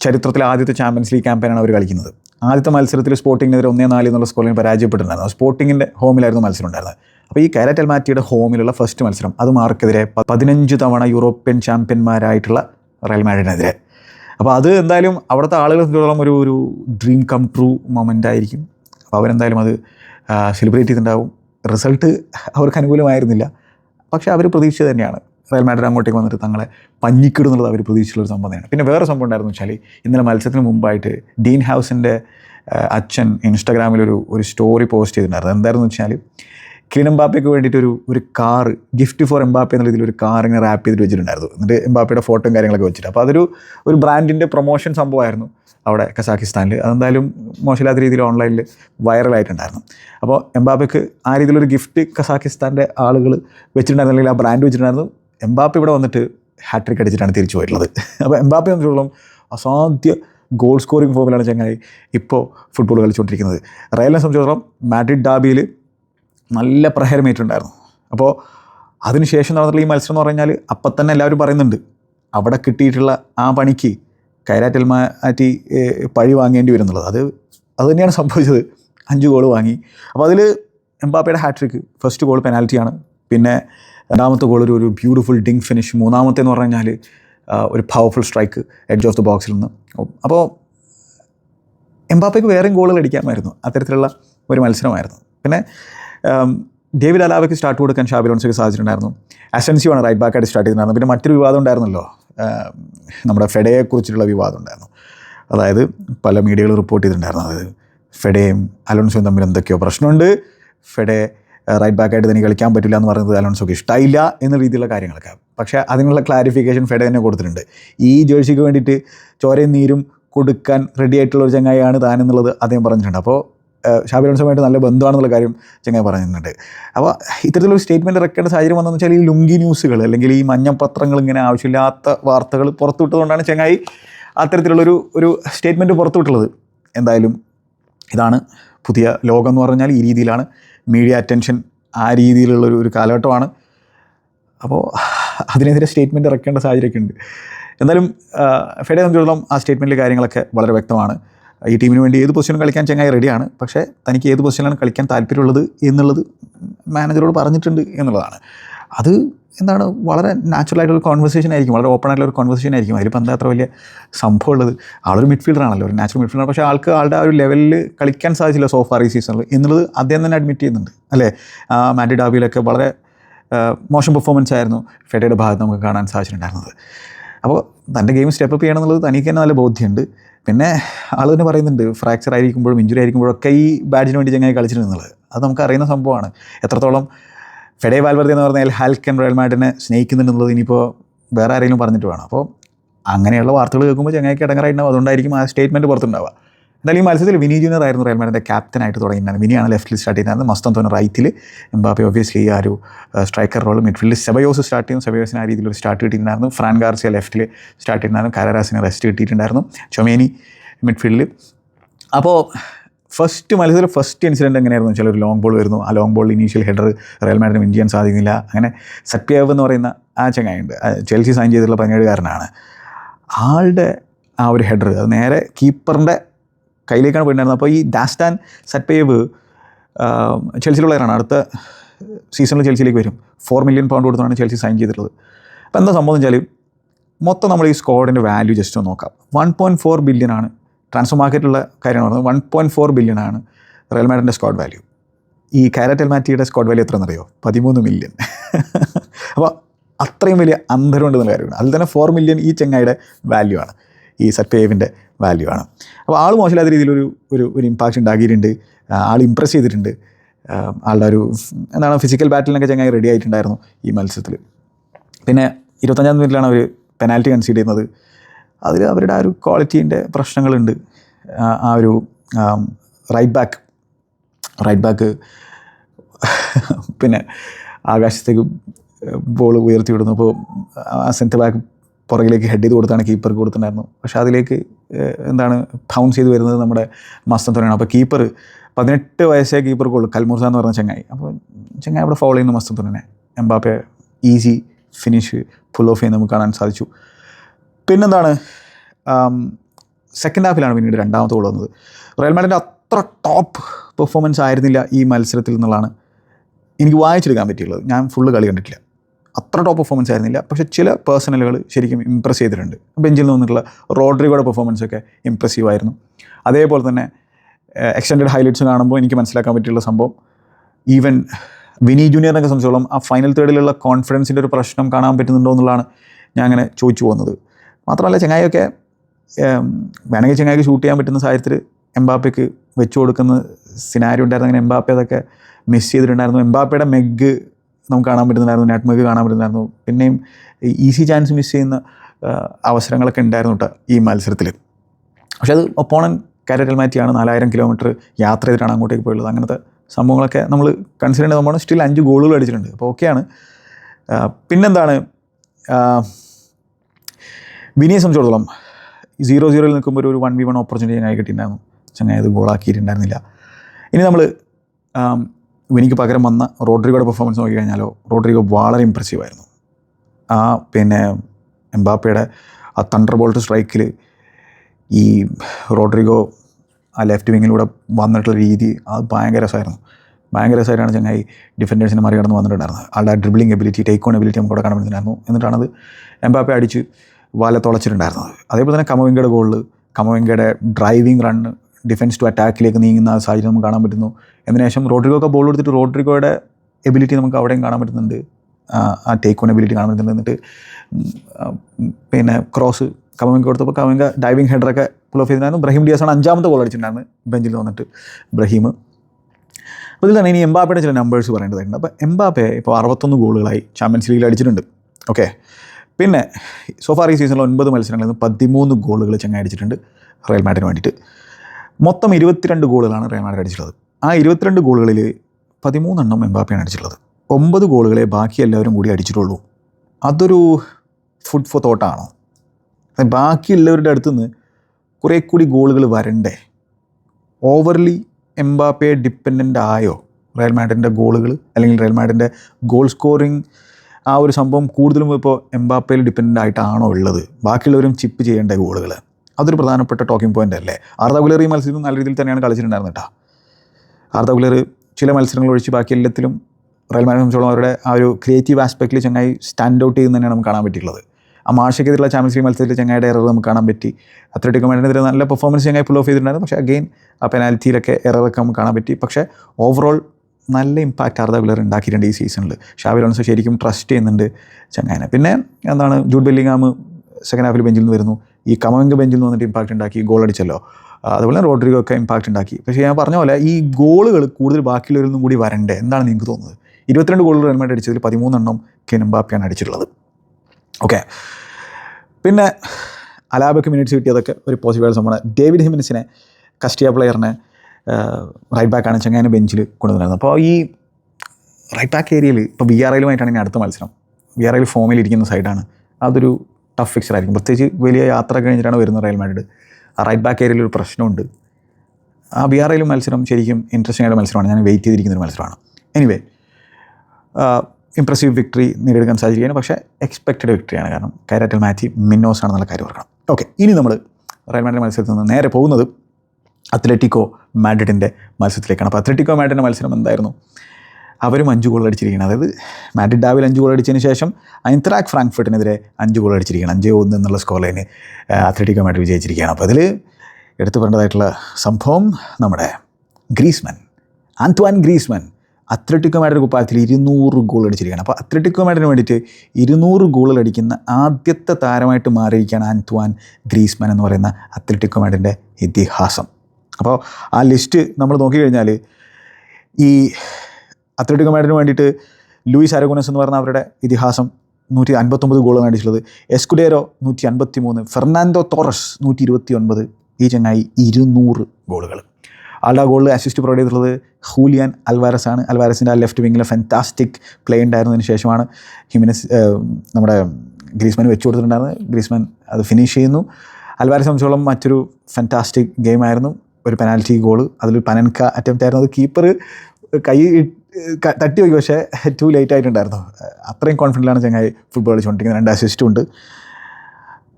S1: ചരിത്രത്തിലെ ആദ്യത്തെ ചാമ്പ്യൻസ് ലീഗ് ക്യാമ്പയിനാണ് അവർ കളിക്കുന്നത്. ആദ്യത്തെ മത്സരത്തിൽ സ്പോർട്ടിങ്ങിനെതിരെ ഒന്നേ നാല് എന്നുള്ള സ്കോറിൽ പരാജയപ്പെട്ടിട്ടുണ്ടായിരുന്നു. സ്പോർട്ടിങ്ങിന്റെ ഹോമിലായിരുന്നു മത്സരം ഉണ്ടായിരുന്നത് അപ്പോൾ ഈ കൈരാറ്റ് അൽമാറ്റിയുടെ ഹോമിലുള്ള ഫസ്റ്റ് മത്സരം അത് മാർക്കെതിരെ പതിനഞ്ച് തവണ യൂറോപ്യൻ ചാമ്പ്യന്മാരായിട്ടുള്ള റയൽ മാഡ്രിഡിനെതിരെ അപ്പോൾ അത് എന്തായാലും അവിടുത്തെ ആളുകളെ സംബന്ധിച്ചിടത്തോളം ഒരു ഒരു ഡ്രീം കം ട്രൂ മൊമെന്റ് ആയിരിക്കും. അപ്പോൾ അവരെന്തായാലും അത് സെലിബ്രേറ്റ് ചെയ്തിട്ടുണ്ടാവും. റിസൾട്ട് അവർക്ക് അനുകൂലമായിരുന്നില്ല. പക്ഷേ അവർ പ്രതീക്ഷിച്ചത് തന്നെയാണ്. റയൽ മാഡ്രിഡ് അങ്ങോട്ടേക്ക് വന്നിട്ട് തങ്ങളെ പഞ്ഞിക്കിടും എന്നുള്ളത് അവർ പ്രതീക്ഷിച്ചുള്ള ഒരു സംഭവം തന്നെയാണ്. പിന്നെ വേറെ സംഭവം ഉണ്ടായിരുന്നു വെച്ചാൽ ഇന്നലെ മത്സരത്തിന് മുമ്പായിട്ട് ഡീൻ ഹൗസിന്റെ അച്ഛൻ ഇൻസ്റ്റാഗ്രാമിലൊരു ഒരു സ്റ്റോറി പോസ്റ്റ് ചെയ്തിട്ടുണ്ടായിരുന്നു. എന്തായിരുന്നു വെച്ചാൽ കിലിൻ എംബാപ്പയ്ക്ക് വേണ്ടിയിട്ട് ഒരു കാറ് ഗിഫ്റ്റ് ഫോർ എംബാപ്പ എന്ന രീതിയിൽ ഒരു കാർ ഇങ്ങനെ റാപ്പ് ചെയ്തിട്ട് വെച്ചിട്ടുണ്ടായിരുന്നു. എന്നിട്ട് എംബാപ്പയുടെ ഫോട്ടോയും കാര്യങ്ങളൊക്കെ വെച്ചിട്ട്. അപ്പോൾ അതൊരു ഒരു ബ്രാൻഡിന്റെ പ്രൊമോഷൻ സംഭവമായിരുന്നു അവിടെ കസാഖിസ്ഥാനിൽ അതെന്തായാലും മോശമില്ലാത്ത രീതിയിൽ ഓൺലൈനിൽ വൈറലായിട്ടുണ്ടായിരുന്നു അപ്പോൾ എംബാപ്പയ്ക്ക് ആ രീതിയിലൊരു ഗിഫ്റ്റ് കസാഖിസ്ഥാന്റെ ആളുകൾ വെച്ചിട്ടുണ്ടായിരുന്നു. അല്ലെങ്കിൽ ആ ബ്രാൻഡ് വെച്ചിട്ടുണ്ടായിരുന്നു. എംബാപ്പ ഇവിടെ വന്നിട്ട് ഹാട്രിക് അടിച്ചിട്ടാണ് തിരിച്ചു പോയിട്ടുള്ളത്. അപ്പോൾ എംബാപ്പയെ സംബന്ധിച്ചിടത്തോളം അസാധ്യ ഗോൾ സ്കോറിംഗ് ഫോമിലാണ് ചങ്ങായി ഇപ്പോൾ ഫുട്ബോൾ കളിച്ചുകൊണ്ടിരിക്കുന്നത് റയലിനെ സംബന്ധിച്ചിടത്തോളം മാഡ്രിഡ് ഡാബിയിൽ നല്ല പ്രഹരമേറ്റുണ്ടായിരുന്നു. അപ്പോൾ അതിനുശേഷം നടന്നിട്ടുള്ള ഈ മത്സരം എന്ന് പറഞ്ഞാൽ അപ്പം തന്നെ എല്ലാവരും പറയുന്നുണ്ട് അവിടെ കിട്ടിയിട്ടുള്ള ആ പണിക്ക് കൈരാറ്റൽ മാറ്റി പഴി വാങ്ങേണ്ടി വരുന്നുള്ളത് അത് അത് തന്നെയാണ് സംഭവിച്ചത്. അഞ്ച് ഗോൾ വാങ്ങി. അപ്പോൾ അതിൽ എംബാപ്പയുടെ ഹാട്രിക്ക് ഫസ്റ്റ് ഗോൾ പെനാൽറ്റിയാണ് പിന്നെ രണ്ടാമത്തെ ഗോൾ ഒരു ഒരു ബ്യൂട്ടിഫുൾ ഡിങ് ഫിനിഷ് മൂന്നാമത്തെ എന്ന് പറഞ്ഞു കഴിഞ്ഞാൽ ഒരു powerful strike edge of the ബോക്സിൽ നിന്ന്. അപ്പോൾ എംബാപ്പയ്ക്ക് വേറെയും ഗോളുകൾ അടിക്കാമായിരുന്നു. അത്തരത്തിലുള്ള ഒരു മത്സരമായിരുന്നു. പിന്നെ ഡേവിഡ് അലാവയ്ക്ക് സ്റ്റാർട്ട് കൊടുക്കാൻ ഷാബിലോൺസൊക്കെ സാധിച്ചിട്ടുണ്ടായിരുന്നു. അസൻസിയോ ആണ് റൈറ്റ് ബാക്കായിട്ട് സ്റ്റാർട്ട് ചെയ്തിട്ടുണ്ടായിരുന്നു പിന്നെ മറ്റൊരു വിവാദം ഉണ്ടായിരുന്നല്ലോ. നമ്മുടെ ഫെഡയെക്കുറിച്ചുള്ള വിവാദം ഉണ്ടായിരുന്നു. അതായത് പല മീഡിയകൾ റിപ്പോർട്ട് ചെയ്തിട്ടുണ്ടായിരുന്നു. അതായത് ഫെഡയും അലോൺസോയും തമ്മിൽ എന്തൊക്കെയോ പ്രശ്നമുണ്ട്. ഫെഡെ റൈറ്റ് ബാക്കായിട്ട് തന്നെ കളിക്കാൻ പറ്റില്ല എന്ന് പറയുന്നത് അലോൺസോക്ക് ഇഷ്ടമില്ല എന്ന രീതിയിലുള്ള കാര്യങ്ങളൊക്കെ. പക്ഷേ അതിനുള്ള ക്ലാരിഫിക്കേഷൻ ഫെഡ തന്നെ കൊടുത്തിട്ടുണ്ട്. ഈ ജേഴ്സിക്ക് വേണ്ടിയിട്ട് ചോരയും നീരും കൊടുക്കാൻ റെഡി ആയിട്ടുള്ള ഒരു ചങ്ങായിയാണ് താനെന്നുള്ളത് അദ്ദേഹം പറഞ്ഞിട്ടുണ്ട്. അപ്പോൾ ഷാബി അലോൺസുമായിട്ട് നല്ല ബന്ധമാണെന്നുള്ള കാര്യം ചങ്ങായി പറഞ്ഞിട്ടുണ്ട്. അപ്പോൾ ഇത്തരത്തിലൊരു സ്റ്റേറ്റ്മെന്റ് ഇറക്കേണ്ട സാഹചര്യം വന്നതെന്ന് വെച്ചാൽ ഈ ലുങ്കി ന്യൂസുകൾ അല്ലെങ്കിൽ ഈ മഞ്ഞപത്രങ്ങൾ ഇങ്ങനെ ആവശ്യമില്ലാത്ത വാർത്തകൾ പുറത്തുവിട്ടതുകൊണ്ടാണ് ചങ്ങായി അത്തരത്തിലുള്ളൊരു ഒരു സ്റ്റേറ്റ്മെന്റ് പുറത്തുവിട്ടുള്ളത്. എന്തായാലും ഇതാണ് പുതിയ ലോകം എന്ന് പറഞ്ഞാൽ ഈ രീതിയിലാണ് മീഡിയ അറ്റൻഷൻ ആ രീതിയിലുള്ളൊരു ഒരു കാലഘട്ടമാണ്. അപ്പോൾ അതിനെതിരെ സ്റ്റേറ്റ്മെന്റ് ഇറക്കേണ്ട സാഹചര്യമൊക്കെ ഉണ്ട്. എന്തായാലും ഫെഡയെ സംബന്ധിച്ചിടത്തോളം ആ സ്റ്റേറ്റ്മെന്റിലെ കാര്യങ്ങളൊക്കെ വളരെ വ്യക്തമാണ്. ഈ ടീമിന് വേണ്ടി ഏത് പൊസിഷനും കളിക്കാൻ ചങ്ങായി റെഡിയാണ് പക്ഷേ തനിക്ക് ഏത് പൊസിഷനിലാണ് കളിക്കാൻ താല്പര്യമുള്ളത് എന്നുള്ളത് മാനേജറോട് പറഞ്ഞിട്ടുണ്ട് എന്നുള്ളതാണ്. അത് എന്താണ്? വളരെ നാച്ചുറൽ ആയിട്ടുള്ള കോൺവെർസേഷൻ ആയിരിക്കും. വളരെ ഓപ്പൺ ആയിട്ടുള്ള ഒരു കോൺവെർസേഷൻ ആയിരിക്കും. അതിലിപ്പോൾ എന്താ അത്ര വലിയ സംഭവം ഉള്ളത്? ആളൊരു മിഡ്ഫീൽഡർ ആണല്ലോ. ഒരു നാച്ചുറൽ മിഡ്ഫീൽഡർ പക്ഷേ ആൾക്ക് ആളുടെ ആ ഒരു ലെവലിൽ കളിക്കാൻ സാധിച്ചില്ല സോഫാർ ഈ സീസണിൽ എന്നുള്ളത് അദ്ദേഹം തന്നെ അഡ്മിറ്റ് ചെയ്യുന്നുണ്ട്. അല്ലേ? മാറ്റി ഡാബിയിലൊക്കെ വളരെ മോശം പെർഫോമൻസ് ആയിരുന്നു. ഫെഡയുടെ ഭാഗത്ത് നമുക്ക് കാണാൻ സാധിച്ചിട്ടുണ്ടായിരുന്നത്. അപ്പോൾ തന്റെ ഗെയിം സ്റ്റെപ്പ് അപ്പ് ചെയ്യണം എന്നുള്ളത് തനിക്ക് തന്നെ നല്ല ബോധ്യമുണ്ട്. പിന്നെ ആൾ തന്നെ പറയുന്നുണ്ട് ഫ്രാക്ചർ ആയിരിക്കുമ്പോഴും ഇഞ്ചുറി ആയിരിക്കുമ്പോഴും ഒക്കെ ഈ ബാഡിന് വേണ്ടി ചങ്ങായി കളിച്ചിരുന്നുള്ളത് അത് നമുക്ക് അറിയുന്ന സംഭവമാണ്. എത്രത്തോളം ഫെഡേ വാൽവർദി എന്ന് പറഞ്ഞാൽ ഹാൽക്കൻ റയൽ മാഡിനെ സ്നേഹിക്കുന്നുണ്ടെന്നുള്ളത് ഇനിയിപ്പോൾ വേറെ ആരെങ്കിലും പറഞ്ഞിട്ട് വേണം. അപ്പോൾ അങ്ങനെയുള്ള വാർത്തകൾ കേൾക്കുമ്പോൾ ചങ്ങായിക്ക് ഇടങ്ങറായിട്ടുണ്ടാവും. അതുകൊണ്ടായിരിക്കും ആ സ്റ്റേറ്റ്മെന്റ് പുറത്തുണ്ടാവുക. എന്തായാലും ഈ മത്സരത്തിൽ വിനി ജൂനിയർ ആയിരുന്നു റയൽ മാഡിന്റെ ക്യാപ്റ്റനായിട്ട് തുടങ്ങിയിരുന്നത്. വിനിയാണ് ലെഫ്റ്റിൽ സ്റ്റാർട്ട് ചെയ്യുന്നത് മസ്തം തോന്നുന്ന റൈറ്റിൽ എംബാപ്പെ ഒബ്വിയസ്ലി ആ ഒരു സ്ട്രൈക്കർ റോൾ മിഡ്ഫീൽഡിൽ സെബയോസ് സ്റ്റാർട്ട് ചെയ്യും. സെബയോസിന് ആ രീതിയിൽ ഒരു സ്റ്റാർട്ട് കിട്ടിയിട്ടുണ്ടായിരുന്നു. ഫ്രാൻ ഗാർസിയ ലെഫ്റ്റിൽ സ്റ്റാർട്ട് ചെയ്തിട്ടുണ്ടായിരുന്നു. കാരാരാസിന് റെസ്റ്റ് കിട്ടിയിട്ടുണ്ടായിരുന്നു. ചൊമേനി മിഡ്ഫീൽഡിൽ അപ്പോൾ ഫസ്റ്റ് മത്സരത്തിൽ ഫസ്റ്റ് ഇൻസിഡന്റ് എങ്ങനെയായിരുന്നു? വെച്ചാൽ ഒരു ലോങ് ബോൾ വരുന്നു. ആ long ball initial header Real മാഡിന് win ചെയ്യാൻ സാധിക്കുന്നില്ല. അങ്ങനെ സത്യാവ് എന്ന് പറയുന്ന ആ ചങ്ങായുണ്ട് ചെൽസി സൈൻ ചെയ്തിട്ടുള്ള പതിനേഴുകാരനാണ്. ആളുടെ ആ ഒരു ഹെഡർ അത് നേരെ കീപ്പറിന്റെ കയ്യിലേക്കാണ് പോയിട്ടുണ്ടായിരുന്നത്. അപ്പോൾ ഈ ദാസ്റ്റാൻ സറ്റ്പേവ് ചെൽസിയിലുള്ള പ്ലെയറാണ് അടുത്ത സീസണിൽ ചെൽസിയിലേക്ക് വരും. ഫോർ മില്യൺ പൗണ്ട് കൊടുത്താണ് ചെൽസി സൈൻ ചെയ്തിട്ടുള്ളത്. അപ്പോൾ എന്താ സംഭവം വെച്ചാൽ മൊത്തം നമ്മൾ ഈ സ്ക്വാഡിന്റെ വാല്യൂ ജസ്റ്റ് ഒന്ന് നോക്കാം. വൺ പോയിന്റ് ഫോർ ബില്യൺ ആണ്. ട്രാൻസ്ഫർ മാർക്കറ്റിലുള്ള കാര്യമാണ് പറഞ്ഞത്. വൺ പോയിന്റ് ഫോർ ബില്യൺ ആണ് റയൽ മാഡിന്റെ സ്ക്വാഡ് വാല്യൂ ഈ കാരറ്റ് എൽമാറ്റിയുടെ സ്ക്വാഡ് വാല്യൂ എത്ര എന്നറിയോ പതിമൂന്ന് മില്യൺ അപ്പോൾ അത്രയും വലിയ അന്തരമുണ്ടെന്നുള്ള കാര്യമാണ്. അതിൽ തന്നെ ഫോർ മില്യൺ ഈ ചെങ്ങായിയുടെ വാല്യൂ ആണ്. ഈ സറ്റ്പേവിന്റെ വാല്യൂ ആണ്. അപ്പോൾ ആൾ മോശമില്ലാത്ത രീതിയിലൊരു ഒരു ഒരു ഇമ്പാക്റ്റ് ഉണ്ടാക്കിയിട്ടുണ്ട്. ആൾ ഇമ്പ്രസ് ചെയ്തിട്ടുണ്ട്. ആളുടെ ഒരു എന്താണ് ഫിസിക്കൽ ബാറ്റിലിനൊക്കെ ചങ്ങായി റെഡി ആയിട്ടുണ്ടായിരുന്നു ഈ മത്സരത്തിൽ പിന്നെ ഇരുപത്തഞ്ചാം മിനിറ്റിലാണ് അവർ പെനാൽറ്റി കൺസീഡ് ചെയ്യുന്നത്. അതിൽ അവരുടെ ആ ഒരു ക്വാളിറ്റീന്റെ പ്രശ്നങ്ങളുണ്ട്. ആ ഒരു റൈറ്റ് ബാക്ക് റൈറ്റ് ബാക്ക് പിന്നെ ആകാശത്തേക്ക് ബോൾ ഉയർത്തി വിടുന്നു. അപ്പോൾ ആ സെന്റർ ബാക്ക് പുറകിലേക്ക് ഹെഡ് ചെയ്ത് കൊടുത്താണ് കീപ്പർക്ക് കൊടുത്തിട്ടുണ്ടായിരുന്നു പക്ഷേ അതിലേക്ക് എന്താണ് ബൗൺസ് ചെയ്ത് വരുന്നത് നമ്മുടെ മസ്തം തോനെയാണ് അപ്പോൾ കീപ്പർ പതിനെട്ട് വയസ്സേ കീപ്പർക്കുള്ളൂ കൽമുർസ എന്ന് പറഞ്ഞ ചെങ്ങായി. അപ്പോൾ ചെങ്ങായി അവിടെ ഫോളോ ചെയ്യുന്ന മസ്തം തോനെ Mbappe easy finish pull off ചെയ്യുന്ന നമുക്ക് കാണാൻ സാധിച്ചു. പിന്നെന്താണ് സെക്കൻഡ് ഹാഫിലാണ് പിന്നീട് രണ്ടാമത്തെ ഗോൾ വന്നത്. റയൽ മാഡിന്റെ അത്ര ടോപ്പ് പെർഫോമൻസ് ആയിരുന്നില്ല ഈ മത്സരത്തിൽ എന്നുള്ളതാണ് എനിക്ക് വായിച്ചെടുക്കാൻ പറ്റിയുള്ളത്. ഞാൻ ഫുള്ള് കളി കണ്ടിട്ടില്ല. അത്ര ടോപ്പ് പെർഫോമൻസ് ആയിരുന്നില്ല. പക്ഷേ ചില പേഴ്സണലുകൾ ശരിക്കും ഇമ്പ്രസ് ചെയ്തിട്ടുണ്ട്. ബെഞ്ചിൽ നിന്നിട്ടുള്ള റോഡ്രിഗോയുടെ പെർഫോമൻസ് ഒക്കെ ഇമ്പ്രസീവ് ആയിരുന്നു. അതേപോലെ തന്നെ എക്സ്റ്റൻഡഡ് ഹൈലൈറ്റ്സ് കാണുമ്പോൾ എനിക്ക് മനസ്സിലാക്കാൻ പറ്റിയുള്ള സംഭവം ഈവൻ വിനി ജൂനിയറിനൊക്കെ സംബന്ധിച്ചോളം ആ ഫൈനൽ തേർഡിലുള്ള കോൺഫിഡൻസിന്റെ ഒരു പ്രശ്നം കാണാൻ പറ്റുന്നുണ്ടോ എന്നുള്ളതാണ് ഞാൻ അങ്ങനെ ചോദിച്ചു പോകുന്നത്. മാത്രമല്ല ചങ്ങായിയൊക്കെ വേണമെങ്കിൽ ചെങ്ങായിക്ക് ഷൂട്ട് ചെയ്യാൻ പറ്റുന്ന സാഹചര്യത്തിൽ എംബാപ്പയ്ക്ക് വെച്ചു കൊടുക്കുന്ന സിനാരി ഉണ്ടായിരുന്നു. അങ്ങനെ എംബാപ്പ അതൊക്കെ മിസ് ചെയ്തിട്ടുണ്ടായിരുന്നു. എംബാപ്പയുടെ മെഗ് നമുക്ക് കാണാൻ പറ്റുന്നുണ്ടായിരുന്നു നെറ്റ് കാണാൻ പറ്റുന്നുണ്ടായിരുന്നു പിന്നെയും ഈസി ചാൻസ് മിസ് ചെയ്യുന്ന അവസരങ്ങളൊക്കെ ഉണ്ടായിരുന്നു കേട്ടോ ഈ മത്സരത്തിൽ പക്ഷേ അത് ഒപ്പോണൻ കാരറ്റൽ മാറ്റിയാണ് നാലായിരം കിലോമീറ്റർ യാത്ര ചെയ്തിട്ടാണ് അങ്ങോട്ടേക്ക് പോയുള്ളത്. അങ്ങനത്തെ സംഭവങ്ങളൊക്കെ നമ്മൾ കൺസിഡർ ചെയ്ത് നമ്മൾ സ്റ്റിൽ അഞ്ച് ഗോളുകൾ അടിച്ചിട്ടുണ്ട്. അപ്പോൾ ഓക്കെയാണ് പിന്നെന്താണ്? വിനയെ സംബന്ധിച്ചിടത്തോളം സീറോ സീറോയിൽ നിൽക്കുമ്പോൾ ഒരു വൺ വി വൺ ഓപ്പർച്യൂണിറ്റി ഞാൻ കിട്ടിയിട്ടുണ്ടായിരുന്നു. ചങ്ങായത് ഗോളാക്കിയിട്ടുണ്ടായിരുന്നില്ല ഇനി നമ്മൾ വിനിക്ക് പകരം വന്ന റോഡ്രിഗോയുടെ പെർഫോമൻസ് നോക്കിക്കഴിഞ്ഞാലോ റോഡ്രിഗോ വളരെ ഇമ്പ്രസീവ് ആയിരുന്നു. ആ പിന്നെ എംബാപ്പയുടെ ആ തണ്ടർ ബോൾട്ട് സ്ട്രൈക്കിൽ ഈ റോഡ്രിഗോ ആ ലെഫ്റ്റ് വിങ്ങിലൂടെ വന്നിട്ടുള്ള രീതി അത് ഭയങ്കര രസമായിരുന്നു. ഭയങ്കര രസമായിട്ടാണ് ചങ്ങായി ഡിഫൻഡേഴ്സിനെ മറികടന്ന് വന്നിട്ടുണ്ടായിരുന്നത്. ആളുടെ dribbling ability take on ability നമുക്ക് അവിടെ കാണാൻ പറ്റുന്നുണ്ടായിരുന്നു. എന്നിട്ടാണത് എംബാപ്പെ അടിച്ച് വല തുളച്ചിട്ടുണ്ടായിരുന്നത്. അതേപോലെ തന്നെ കമവിങ്കയുടെ ഗോളിൽ കമവിങ്കയുടെ ഡ്രൈവിംഗ് റൺ ഡിഫൻസ് ടു അറ്റാക്കിലേക്ക് നീങ്ങുന്ന സാഹചര്യം നമുക്ക് കാണാൻ പറ്റുന്നു. എന്നതിന് ശേഷം റോഡ്രിഗോ ഒക്കെ ബോൾ എടുത്തിട്ട് റോഡ്രിഗോയുടെ എബിലിറ്റി നമുക്ക് അവിടെയും കാണാൻ പറ്റുന്നുണ്ട്. ആ, ടേക്ക് ഓൺ എബിലിറ്റി കാണാൻ പറ്റുന്നുണ്ട്. എന്നിട്ട് പിന്നെ ക്രോസ് കമവിങ്ക കൊടുത്തപ്പോൾ കമവിങ്ക ഡൈവിങ് ഹെഡറൊക്കെ പുൾ ഓഫ് ചെയ്തിട്ടുണ്ടായിരുന്നു. ബ്രഹീം ഡിയാസാണ് അഞ്ചാമത്തെ ഗോൾ അടിച്ചിട്ടുണ്ടായിരുന്നു ബെഞ്ചിൽ വന്നിട്ട്. ബ്രഹീം. അപ്പോൾ ഇതിൽ തന്നെ ഇനി എംബാപ്പയുടെ ചില നമ്പേഴ്സ് പറയേണ്ടതായിട്ടുണ്ട്. അപ്പോൾ എംബാപ്പെ ഇപ്പോൾ അറുപത്തൊന്ന് ഗോളുകളായി ചാമ്പ്യൻസ് ലീഗിൽ അടിച്ചിട്ടുണ്ട്. ഓക്കെ പിന്നെ സോഫാർ ഈ സീസണിൽ ഒൻപത് മത്സരങ്ങളിൽ നിന്ന് പതിമൂന്ന് ഗോളുകൾ ചങ്ങായി അടിച്ചിട്ടുണ്ട് റയൽ മാഡിന് വേണ്ടിയിട്ട്. മൊത്തം ഇരുപത്തിരണ്ട് ഗോളുകളാണ് റയൽ മാഡ്രിഡ് അടിച്ചിട്ടുള്ളത്. ആ ഇരുപത്തിരണ്ട് ഗോളുകളിൽ പതിമൂന്നെണ്ണം എംബാപ്പയാണ് അടിച്ചിട്ടുള്ളത്. ഒമ്പത് ഗോളുകളെ ബാക്കി എല്ലാവരും കൂടി അടിച്ചിട്ടുള്ളൂ. അതൊരു ഫുഡ് ഫോർ തോട്ടാണോ ബാക്കിയുള്ളവരുടെ അടുത്തുനിന്ന് കുറേ കൂടി ഗോളുകൾ വരണ്ടേ? ഓവർലി എംബാപ്പയെ ഡിപ്പെൻഡന്റ് ആയോ റയൽ മാഡിന്റെ ഗോളുകൾ? അല്ലെങ്കിൽ റയൽ മാഡിന്റെ ഗോൾ സ്കോറിങ് ആ ഒരു സംഭവം കൂടുതലും ഇപ്പോൾ എംബാപ്പയിൽ ഡിപ്പെൻഡന്റ് ആയിട്ടാണോ ഉള്ളത്? ബാക്കിയുള്ളവരും ചിപ്പ് ചെയ്യേണ്ട ഗോളുകൾ അതൊരു പ്രധാനപ്പെട്ട ടോക്കിംഗ് പോയിന്റ് അല്ലേ? ആർദ ഗുലർ ഈ മത്സരം നല്ല രീതിയിൽ തന്നെയാണ് കളിച്ചിട്ടുണ്ടായിരുന്നത് കേട്ടോ ആർദ ചില മത്സരങ്ങൾ ഒഴിച്ച് ബാക്കി എല്ലാത്തിലും റയൽ സംബന്ധിച്ചോളം അവരുടെ ആ ഒരു ക്രിയേറ്റീവ് ആസ്പെക്റ്റിൽ ചങ്ങായി സ്റ്റാൻഡ് ഔട്ട് ചെയ്യുന്ന തന്നെയാണ് നമുക്ക് കാണാൻ പറ്റിയിട്ടുള്ളത്. ആ മാഷയ്ക്കെതിരെയുള്ള ചാമ്പ്യൻസ് ലീഗ് മത്സരത്തിൽ ചങ്ങായിയുടെ എറർ നമുക്ക് കാണാൻ പറ്റി. അത്ലറ്റിക് മാഡിനെതിരെ നല്ല പെർഫോമൻസ് ചങ്ങായി പുൾ ഓഫ് ചെയ്തിട്ടുണ്ടായിരുന്നു. പക്ഷേ അഗെയിൻ ആ പെനാൽറ്റിയിലൊക്കെ എററൊക്കെ നമുക്ക് കാണാൻ പറ്റി. പക്ഷേ ഓവറോൾ നല്ല ഇമ്പാക്റ്റ് ആർദ ഗുലർ ഉണ്ടാക്കിയിട്ടുണ്ട് ഈ സീസണിൽ ഷാവി ലോൺസ് ശരിക്കും ട്രസ്റ്റ് ചെയ്യുന്നുണ്ട് ചങ്ങായിനെ. പിന്നെ എന്താണ്? ജൂഡ് ബെല്ലിങ്ങാം സെക്കൻഡ് ഹാഫിൽ ബെഞ്ചിൽ നിന്ന് വരുന്നു. ഈ കമവിംഗ് ബെഞ്ചിൽ നിന്ന് വന്നിട്ട് ഇമ്പാക്റ്റ് ഉണ്ടാക്കി ഗോൾ അടിച്ചല്ലോ. അതുപോലെ റോഡ്രിഗോ ഒക്കെ ഇമ്പാക്റ്റ് ഉണ്ടാക്കി. പക്ഷേ ഞാൻ പറഞ്ഞ പോലെ ഈ ഗോളുകൾ കൂടുതൽ ബാക്കിയുള്ളവരിൽ നിന്നും കൂടി വരണ്ടേ എന്താണ് നിങ്ങൾക്ക് തോന്നുന്നത്. ഇരുപത്തിരണ്ട് ഗോളുകൾ റൺമേറ്റ് അടിച്ചതിൽ പതിമൂന്നെണ്ണം കെനുംബാപ്പിയാണ് അടിച്ചിട്ടുള്ളത്. ഓക്കെ. പിന്നെ അലാബയ്ക്ക് മിനിറ്റ്സ് കിട്ടിയതൊക്കെ ഒരു പോസിബിൾ സംഭവമാണ്. ഡേവിഡ് ഹിമിനിസിനെ കസ്റ്റിയ പ്ലെയറിനെ റൈറ്റ് ബാക്കാണ് ചെങ്ങാനെ ബെഞ്ചിൽ കൊണ്ടുവന്നിരുന്നത്. അപ്പോൾ ഈ റൈറ്റ് ബാക്ക് ഏരിയയിൽ ഇപ്പോൾ ബി ആർ ഐയിലുമായിട്ടാണ് ഇനി അടുത്ത മത്സരം. ബി ആർ ഐയിൽ ഫോമിലിരിക്കുന്ന സൈഡാണ് അതൊരു ടഫ് ഫിക്സർ ആയിരിക്കും. പ്രത്യേകിച്ച് വലിയ യാത്ര കഴിഞ്ഞിട്ടാണ് വരുന്നത് റയൽ മാഡ്രിഡ്. ആ റൈറ്റ് ബാക്ക് ഏരിയയിൽ ഒരു പ്രശ്നമുണ്ട്. ആ ബി ആർ ഐയിലും മത്സരം ശരിക്കും ഇൻട്രസ്റ്റിംഗ് ആയിട്ട് മത്സരമാണ്. ഞാൻ വെയിറ്റ് ചെയ്തിരിക്കുന്ന ഒരു മത്സരമാണ്. എനിവേ ഇംപ്രസീവ് വിക്ടറി നേടിയെടുക്കാൻ സാധിക്കുകയാണ് പക്ഷേ എക്സ്പെക്റ്റഡ് വിക്ടറിയാണ് കാരണം കൈരാറ്റൽ മാറ്റി മിന്നോസ് ആണെന്നുള്ള കാര്യം ഓർക്കണം. ഓക്കെ ഇനി നമ്മൾ റയൽ മാഡ്രിഡ് മത്സരത്തിൽ നിന്ന് നേരെ പോകുന്നത് അത്ലറ്റിക്കോ മാഡ്രിഡിന്റെ മത്സരത്തിലേക്കാണ്. അപ്പോൾ അത്ലറ്റിക്കോ മാഡ്രിഡിന്റെ മത്സരം എന്തായിരുന്നു? അവരും അഞ്ച് ഗോൾ അടിച്ചിരിക്കുകയാണ്. അതായത് മാഡ്രിഡ് ഡാവിൽ അഞ്ച് ഗോൾ അടിച്ചതിന് ശേഷം ഐന്ത്രാക് ഫ്രാങ്ക്ഫർട്ടിനെതിരെ അഞ്ച് ഗോൾ അടിച്ചിരിക്കുകയാണ്. അഞ്ച് ഒന്ന് എന്നുള്ള സ്കോർ ലൈന് അത്ലറ്റിക്കോ മാഡ്രിഡ് വിജയിച്ചിരിക്കുകയാണ്. അപ്പോൾ അതിൽ എടുത്തു പറയേണ്ടതായിട്ടുള്ള സംഭവം നമ്മുടെ Griezmann Antoine Griezmann Atletico Madrid കുപ്പായത്തിൽ ഇരുന്നൂറ് ഗോൾ അടിച്ചിരിക്കുകയാണ്. അപ്പോൾ അത്ലറ്റിക്കോ മാഡ്രിഡിന് വേണ്ടിയിട്ട് ഇരുന്നൂറ് ഗോളുകൾ അടിക്കുന്ന ആദ്യത്തെ താരമായിട്ട് മാറിയിരിക്കുകയാണ് ആന്ത്വാൻ ഗ്രീസ്മൻ എന്ന് പറയുന്ന അത്ലറ്റിക്കോ മാഡ്രിഡിന്റെ ഇതിഹാസം. അപ്പോൾ ആ ലിസ്റ്റ് നമ്മൾ നോക്കിക്കഴിഞ്ഞാൽ ഈ അത്ലറ്റിക്കോ മാഡ്രിഡിന് വേണ്ടിയിട്ട് ലൂയിസ് അരഗുനസ് എന്ന് പറഞ്ഞ അവരുടെ ഇതിഹാസം നൂറ്റി അൻപത്തൊമ്പത് ഗോളാണ് അടിച്ചിട്ടുള്ളത്. എസ്കുഡേരോ നൂറ്റി അൻപത്തി മൂന്ന് ഫെർണാൻഡോ തോറസ് നൂറ്റി ഇരുപത്തി ഒൻപത് ഈ ചങ്ങായി ഇരുന്നൂറ് ഗോളുകൾ. ആളുടെ ഗോളിൽ അസിസ്റ്റ് പ്രൊവൈഡ് ചെയ്തിട്ടുള്ളത് ഹൂലിയാൻ അൽവാരസ് ആണ്. അൽവാരസിന്റെ ആ ലെഫ്റ്റ് വിങ്ങിലെ ഫെന്റാസ്റ്റിക് പ്ലേ ഉണ്ടായിരുന്നതിന് ശേഷമാണ് ഹിമിനസ് നമ്മുടെ ഗ്രീസ്മാൻ വെച്ച് കൊടുത്തിട്ടുണ്ടായിരുന്നത്. ഗ്രീസ്മാൻ അത് ഫിനിഷ് ചെയ്യുന്നു. അൽവാരസ് സംബന്ധിച്ചോളം മറ്റൊരു ഫെന്റാസ്റ്റിക് ഗെയിം ആയിരുന്നു. ഒരു പെനാൽറ്റി ഗോൾ അതിൽ പനൻക അറ്റംപ്റ്റ് ആയിരുന്നു. അത് കീപ്പർ ക- തട്ടി നോക്കി പക്ഷേ ടു ലേറ്റ് ആയിട്ടുണ്ടായിരുന്നു. അത്രയും കോൺഫിഡന്റാണ് ചങ്ങായി ഫുട്ബോൾ കളിച്ചുകൊണ്ടിരിക്കുന്നത്. രണ്ട് അസിസ്റ്റും ഉണ്ട്.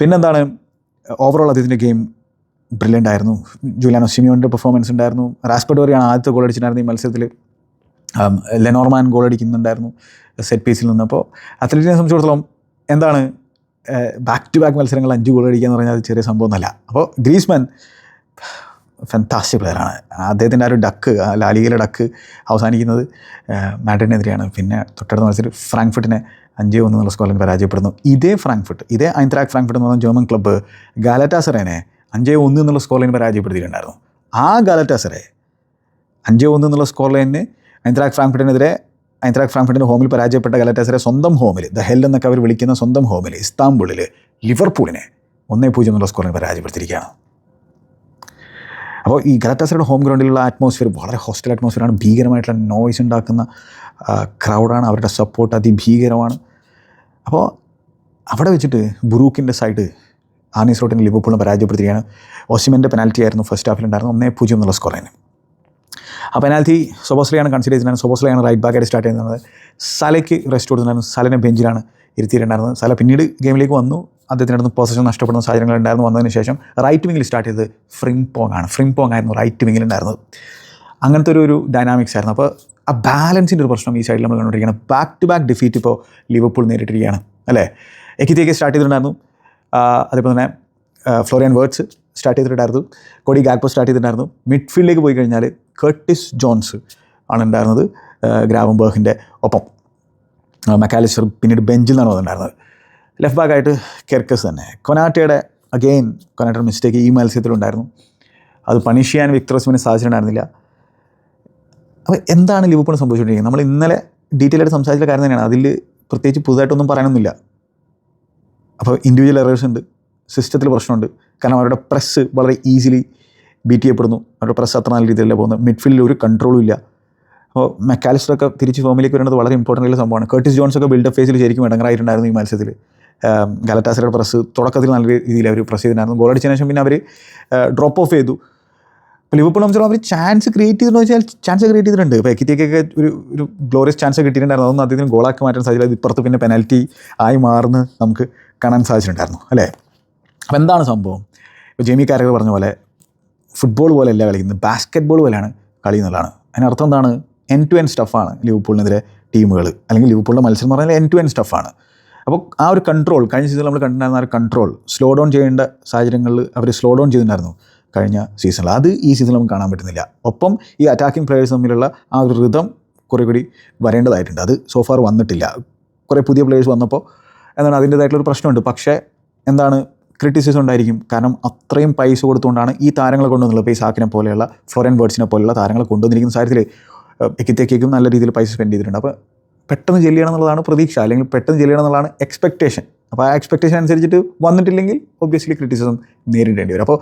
S1: പിന്നെന്താണ് ഓവറോൾ അദ്ദേഹത്തിന്റെ ഗെയിം ബ്രില്യന്റ് ആയിരുന്നു. ജൂലിയാനോ സിമിയോന്റെ പെർഫോമൻസ് ഉണ്ടായിരുന്നു. റാസ്പെഡോറിയാണ് ആദ്യത്തെ ഗോൾ അടിച്ചിട്ടുണ്ടായിരുന്നു ഈ മത്സരത്തിൽ ലെനോർമാൻ ഗോൾ അടിക്കുന്നുണ്ടായിരുന്നു സെറ്റ് പീസിൽ നിന്ന്. അപ്പോൾ അത്ലറ്റിനെ സംബന്ധിച്ചിടത്തോളം എന്താണ് ബാക്ക് ടു ബാക്ക് മത്സരങ്ങൾ അഞ്ച് ഗോൾ അടിക്കുക എന്ന് പറഞ്ഞാൽ അത് ചെറിയ സംഭവമൊന്നുമല്ല. അപ്പോൾ ഗ്രീസ്മാൻ ഫെന്റാസ്റ്റിക് പ്ലെയറാണ് അദ്ദേഹത്തിന്റെ ആ ഒരു ഡക്ക് ലാലിഗയിലെ ഡക്ക് അവസാനിക്കുന്നത് മാഡ്രിഡിനെതിരെയാണ്. പിന്നെ തൊട്ടടുത്ത മത്സരം ഫ്രാങ്ക്ഫർട്ടിനെ അഞ്ച് ഒന്ന് എന്നുള്ള സ്കോറിൽ പരാജയപ്പെടുന്നു. ഇതേ ഫ്രാങ്ക്ഫർട്ട് ഇതേ ഐന്ത്രാക് ഫ്രാങ്ക്ഫർട്ട് എന്ന് പറഞ്ഞ ജർമ്മൻ ക്ലബ്ബ് ഗാലറ്റാസറേനെ അഞ്ച് ഒന്ന് എന്നുള്ള സ്കോറിൽ പരാജയപ്പെടുത്തിയിട്ടുണ്ടായിരുന്നു. ആ ഗാലറ്റാസറെ അഞ്ച് ഒന്ന് എന്നുള്ള സ്കോർ ലൈനിന് ഐന്ത്രാക് ഫ്രാങ്ക്ഫർട്ടിനെതിരെ ഐന്ത്രാക് ഫ്രാങ്ക്ഫർട്ടിന്റെ ഹോമിൽ പരാജയപ്പെട്ട ഗലറ്റാസറെ സ്വന്തം ഹോമിൽ ദ ഹെൽ എന്നൊക്കെ അവർ വിളിക്കുന്ന സ്വന്തം ഹോമിൽ ഇസ്താംബുളിൽ ലിവർപൂളിനെ ഒന്നേ പൂജ്യം എന്നുള്ള സ്കോറിൽ പരാജയപ്പെടുത്തിയിരിക്കുകയാണ്. അപ്പോൾ ഈ ഗലറ്റാസറയുടെ ഹോം ഗ്രൗണ്ടിലുള്ള അറ്റ്മോസ്ഫിയർ വളരെ ഹോസ്റ്റൽ അറ്റ്മോസ്ഫിയറാണ് ഭീകരമായിട്ടുള്ള നോയ്സ് ഉണ്ടാക്കുന്ന ക്രൗഡാണ് അവരുടെ സപ്പോർട്ട് അതിഭീകരമാണ്. അപ്പോൾ അവിടെ വെച്ചിട്ട് ബുറൂക്കിന്റെ സൈഡ് ആനീസ് റോട്ടിന്റെ ലിവർപൂളിനെ പരാജയപ്പെടുത്തുകയാണ് ഒസിമന്റെ പെനാൽറ്റി ആയിരുന്നു ഫസ്റ്റ് ഹാഫിൽ ഹാഫിലുണ്ടായിരുന്നു ഒന്നേ പൂജ്യം എന്നുള്ള സ്കോർ തന്നെ ആ പെനാൽറ്റി സൊബോസ്ലയാണ് കൺസിഡർ ചെയ്തിട്ടുണ്ടായിരുന്നത് സൊബോസ്ലയാണ് റൈറ്റ് ബാക്കായിട്ട് സ്റ്റാർട്ട് ചെയ്യുന്നത് സലയ്ക്ക് റെസ്റ്റ് കൊടുത്തിട്ടുണ്ടായിരുന്നു. സലനെ ബെഞ്ചിലാണ് ഇരുത്തിയിട്ടുണ്ടായിരുന്നത്. സല പിന്നീട് ഗെയിമിലേക്ക് വന്നു. അദ്ദേഹത്തിന്റെ അടുത്ത് പൊസിഷൻ നഷ്ടപ്പെടുന്ന സാഹചര്യങ്ങൾ ഉണ്ടായിരുന്നു. വന്നതിന് ശേഷം റൈറ്റ് വിങ്ങിൽ സ്റ്റാർട്ട് ചെയ്തത് ഫ്രിംപോങ് ആണ്. ഫ്രിംപോങ് ആയിരുന്നു റൈറ്റ് വിങ്ങിൽ ഉണ്ടായിരുന്നത്. അങ്ങനത്തെ ഒരു ഒരു ഡൈനാമിക്സ് ആയിരുന്നു. അപ്പോൾ ആ ബാലൻസിന്റെ ഒരു പ്രശ്നം ഈ സൈഡിൽ നമ്മൾ കണ്ടുകൊണ്ടിരിക്കുകയാണ്. ബാക്ക് ടു ബാക്ക് ഡിഫീറ്റ് ഇപ്പോൾ ലിവർപൂൾ നേരിട്ടിരിക്കുകയാണ്. അല്ലേ? എക്കിത്തേക്ക് സ്റ്റാർട്ട് ചെയ്തിട്ടുണ്ടായിരുന്നു. അതേപോലെ തന്നെ ഫ്ലോറിയൻ വേർഡ്സ് സ്റ്റാർട്ട് ചെയ്തിട്ടുണ്ടായിരുന്നു. കൊടി ഗാക്പോ സ്റ്റാർട്ട് ചെയ്തിട്ടുണ്ടായിരുന്നു. മിഡ്ഫീൽഡിലേക്ക് പോയി കഴിഞ്ഞാൽ കർട്ടിസ് ജോൺസ് ആണ് ഉണ്ടായിരുന്നത് ഗ്രാവം ബേഹിന്റെ ഒപ്പം. മെക്കാലിസ്റ്റർ പിന്നീട് ബെഞ്ചിൽ നിന്നാണ് വന്നിട്ടുണ്ടായിരുന്നത്. ലെഫ്റ്റ് ബാക്കായിട്ട് കെർക്കസ് തന്നെ. കൊനാട്ടയുടെ അഗെയിൻ കൊനാട്ടയുടെ മിസ്റ്റേക്ക് ഈ മത്സരത്തിലുണ്ടായിരുന്നു. അത് പണിഷ് ചെയ്യാൻ വിക്ടറസ്മിന് സാധിച്ചിട്ടുണ്ടായിരുന്നില്ല. അപ്പോൾ എന്താണ് ലിവർപൂൾ സംഭവിച്ചുകൊണ്ടിരിക്കുന്നത്? നമ്മൾ ഇന്നലെ ഡീറ്റെയിൽ ആയിട്ട് സംസാരിച്ച കാര്യം തന്നെയാണ്. അതിൽ പ്രത്യേകിച്ച് പുതുതായിട്ടൊന്നും പറയാനൊന്നുമില്ല. അപ്പോൾ ഇൻഡിവിജ്വൽ എറേഴ്സ് ഉണ്ട് സിസ്റ്റത്തിൽ പ്രശ്നമുണ്ട്. കാരണം അവരുടെ പ്രസ് വളരെ ഈസിലി ബീറ്റ് ചെയ്യപ്പെടുന്നു. അവരുടെ പ്രസ് അത്ര നല്ല രീതിയിലല്ല പോകുന്നത്. മിഡ്ഫീൽഡിൽ ഒരു കൺട്രോളും ഇല്ല. അപ്പോൾ മെക്കാലിസ്റ്ററൊക്കെ തിരിച്ച് ഫോമിലേക്ക് വരുന്നത് വളരെ ഇമ്പോർട്ടന്റ് ആയിട്ടുള്ള സംഭവമാണ്. കർട്ടിസ് ജോൺസ് ഒക്കെ ബിൽഡപ്പ് ഫേസിൽ ശരിക്കും ഇടങ്ങറായിട്ടുണ്ടായിരുന്നു ഈ മത്സരത്തിൽ ഗലറ്റാസയുടെ പ്രസ് തുടക്കത്തിൽ നല്ല രീതിയിൽ അവർ പ്രസ് ചെയ്തിട്ടുണ്ടായിരുന്നു. ഗോൾ ശേഷം പിന്നെ അവർ ഡ്രോപ്പ് ഓഫ് ചെയ്തു. ലിവർപൂൾ സംബന്ധിച്ചോളം അവർ ചാൻസ് ക്രിയേറ്റ് ചെയ്തെന്ന് വെച്ചാൽ ചാൻസ് ക്രിയേറ്റ് ചെയ്തിട്ടുണ്ട്. ഇപ്പോൾ എക്കിത്തേക്കൊക്കെ ഒരു ഒരു ഗ്ലോറിയസ് ചാൻസ് കിട്ടിയിട്ടുണ്ടായിരുന്നു. അതൊന്നും അദ്ദേഹത്തിന് ഗോളാക്കി മാറ്റാൻ സാധിച്ചില്ല. ഇപ്പുറത്ത് പിന്നെ പെനാൽറ്റി ആയി മാറുന്ന നമുക്ക് കാണാൻ സാധിച്ചിട്ടുണ്ടായിരുന്നു. അല്ലേ? അപ്പോൾ എന്താണ് സംഭവം? ഇപ്പോൾ ജെമി കാരകൾ പറഞ്ഞ പോലെ ഫുട്ബോൾ പോലെയല്ല കളിക്കുന്നത് ബാസ്ക്കറ്റ് ബോൾ പോലെയാണ് കളി എന്നുള്ളതാണ്. അതിനർത്ഥം എന്താണ്? എൻ ടു എൻ സ്റ്റഫാണ് ലിവർപൂളിനെതിരെ ടീമുകൾ അല്ലെങ്കിൽ ലിവർപൂളിന്റെ മത്സരം എന്ന് പറഞ്ഞാൽ എൻ ടു എൻ സ്റ്റഫാണ് അപ്പോൾ ആ ഒരു കൺട്രോൾ കഴിഞ്ഞ സീസണിൽ നമ്മൾ കണ്ടിട്ടുണ്ടായിരുന്ന ആ ഒരു കൺട്രോൾ സ്ലോ ഡൗൺ ചെയ്യേണ്ട സാഹചര്യങ്ങളിൽ അവർ സ്ലോ ഡൗൺ ചെയ്തിട്ടുണ്ടായിരുന്നു കഴിഞ്ഞ സീസണിൽ അത് ഈ സീസണിൽ നമുക്ക് കാണാൻ പറ്റുന്നില്ല. ഒപ്പം ഈ അറ്റാക്കിംഗ് പ്ലേയേഴ്സ് തമ്മിലുള്ള ആ ഒരു റിതം കുറേ കൂടി വരേണ്ടതായിട്ടുണ്ട്. അത് സോഫാർ വന്നിട്ടില്ല. കുറേ പുതിയ പ്ലേയേഴ്സ് വന്നപ്പോൾ എന്താണ് അതിന്റേതായിട്ടുള്ളൊരു പ്രശ്നമുണ്ട്. പക്ഷേ എന്താണ് ക്രിറ്റിസിസം ഉണ്ടായിരിക്കും. കാരണം അത്രയും പൈസ കൊടുത്തുകൊണ്ടാണ് ഈ താരങ്ങളെ കൊണ്ടുവന്നുള്ളത് ഇപ്പോൾ ഈ സാക്കിനെ പോലെയുള്ള ഫ്ലോറൻ വേർഡ്സിനെ പോലെയുള്ള താരങ്ങളെ കൊണ്ടുവന്നിരിക്കുന്ന സാഹചര്യത്തിൽ എക്കിത്തേക്കും നല്ല രീതിയിൽ പൈസ സ്പെൻഡ് ചെയ്തിട്ടുണ്ട്. അപ്പോൾ പെട്ടെന്ന് ചെല്ലണം എന്നുള്ളതാണ് പ്രതീക്ഷ. അല്ലെങ്കിൽ പെട്ടെന്ന് ചെല്ലണം എന്നുള്ളതാണ് എക്സ്പെക്റ്റേഷൻ അപ്പോൾ ആ എക്സ്പെക്ടേഷൻ അനുസരിച്ചിട്ട് വന്നിട്ടില്ലെങ്കിൽ ഒബ്വിയസ്ലി ക്രിറ്റിസിസം നേരിടേണ്ടി വരും. അപ്പോൾ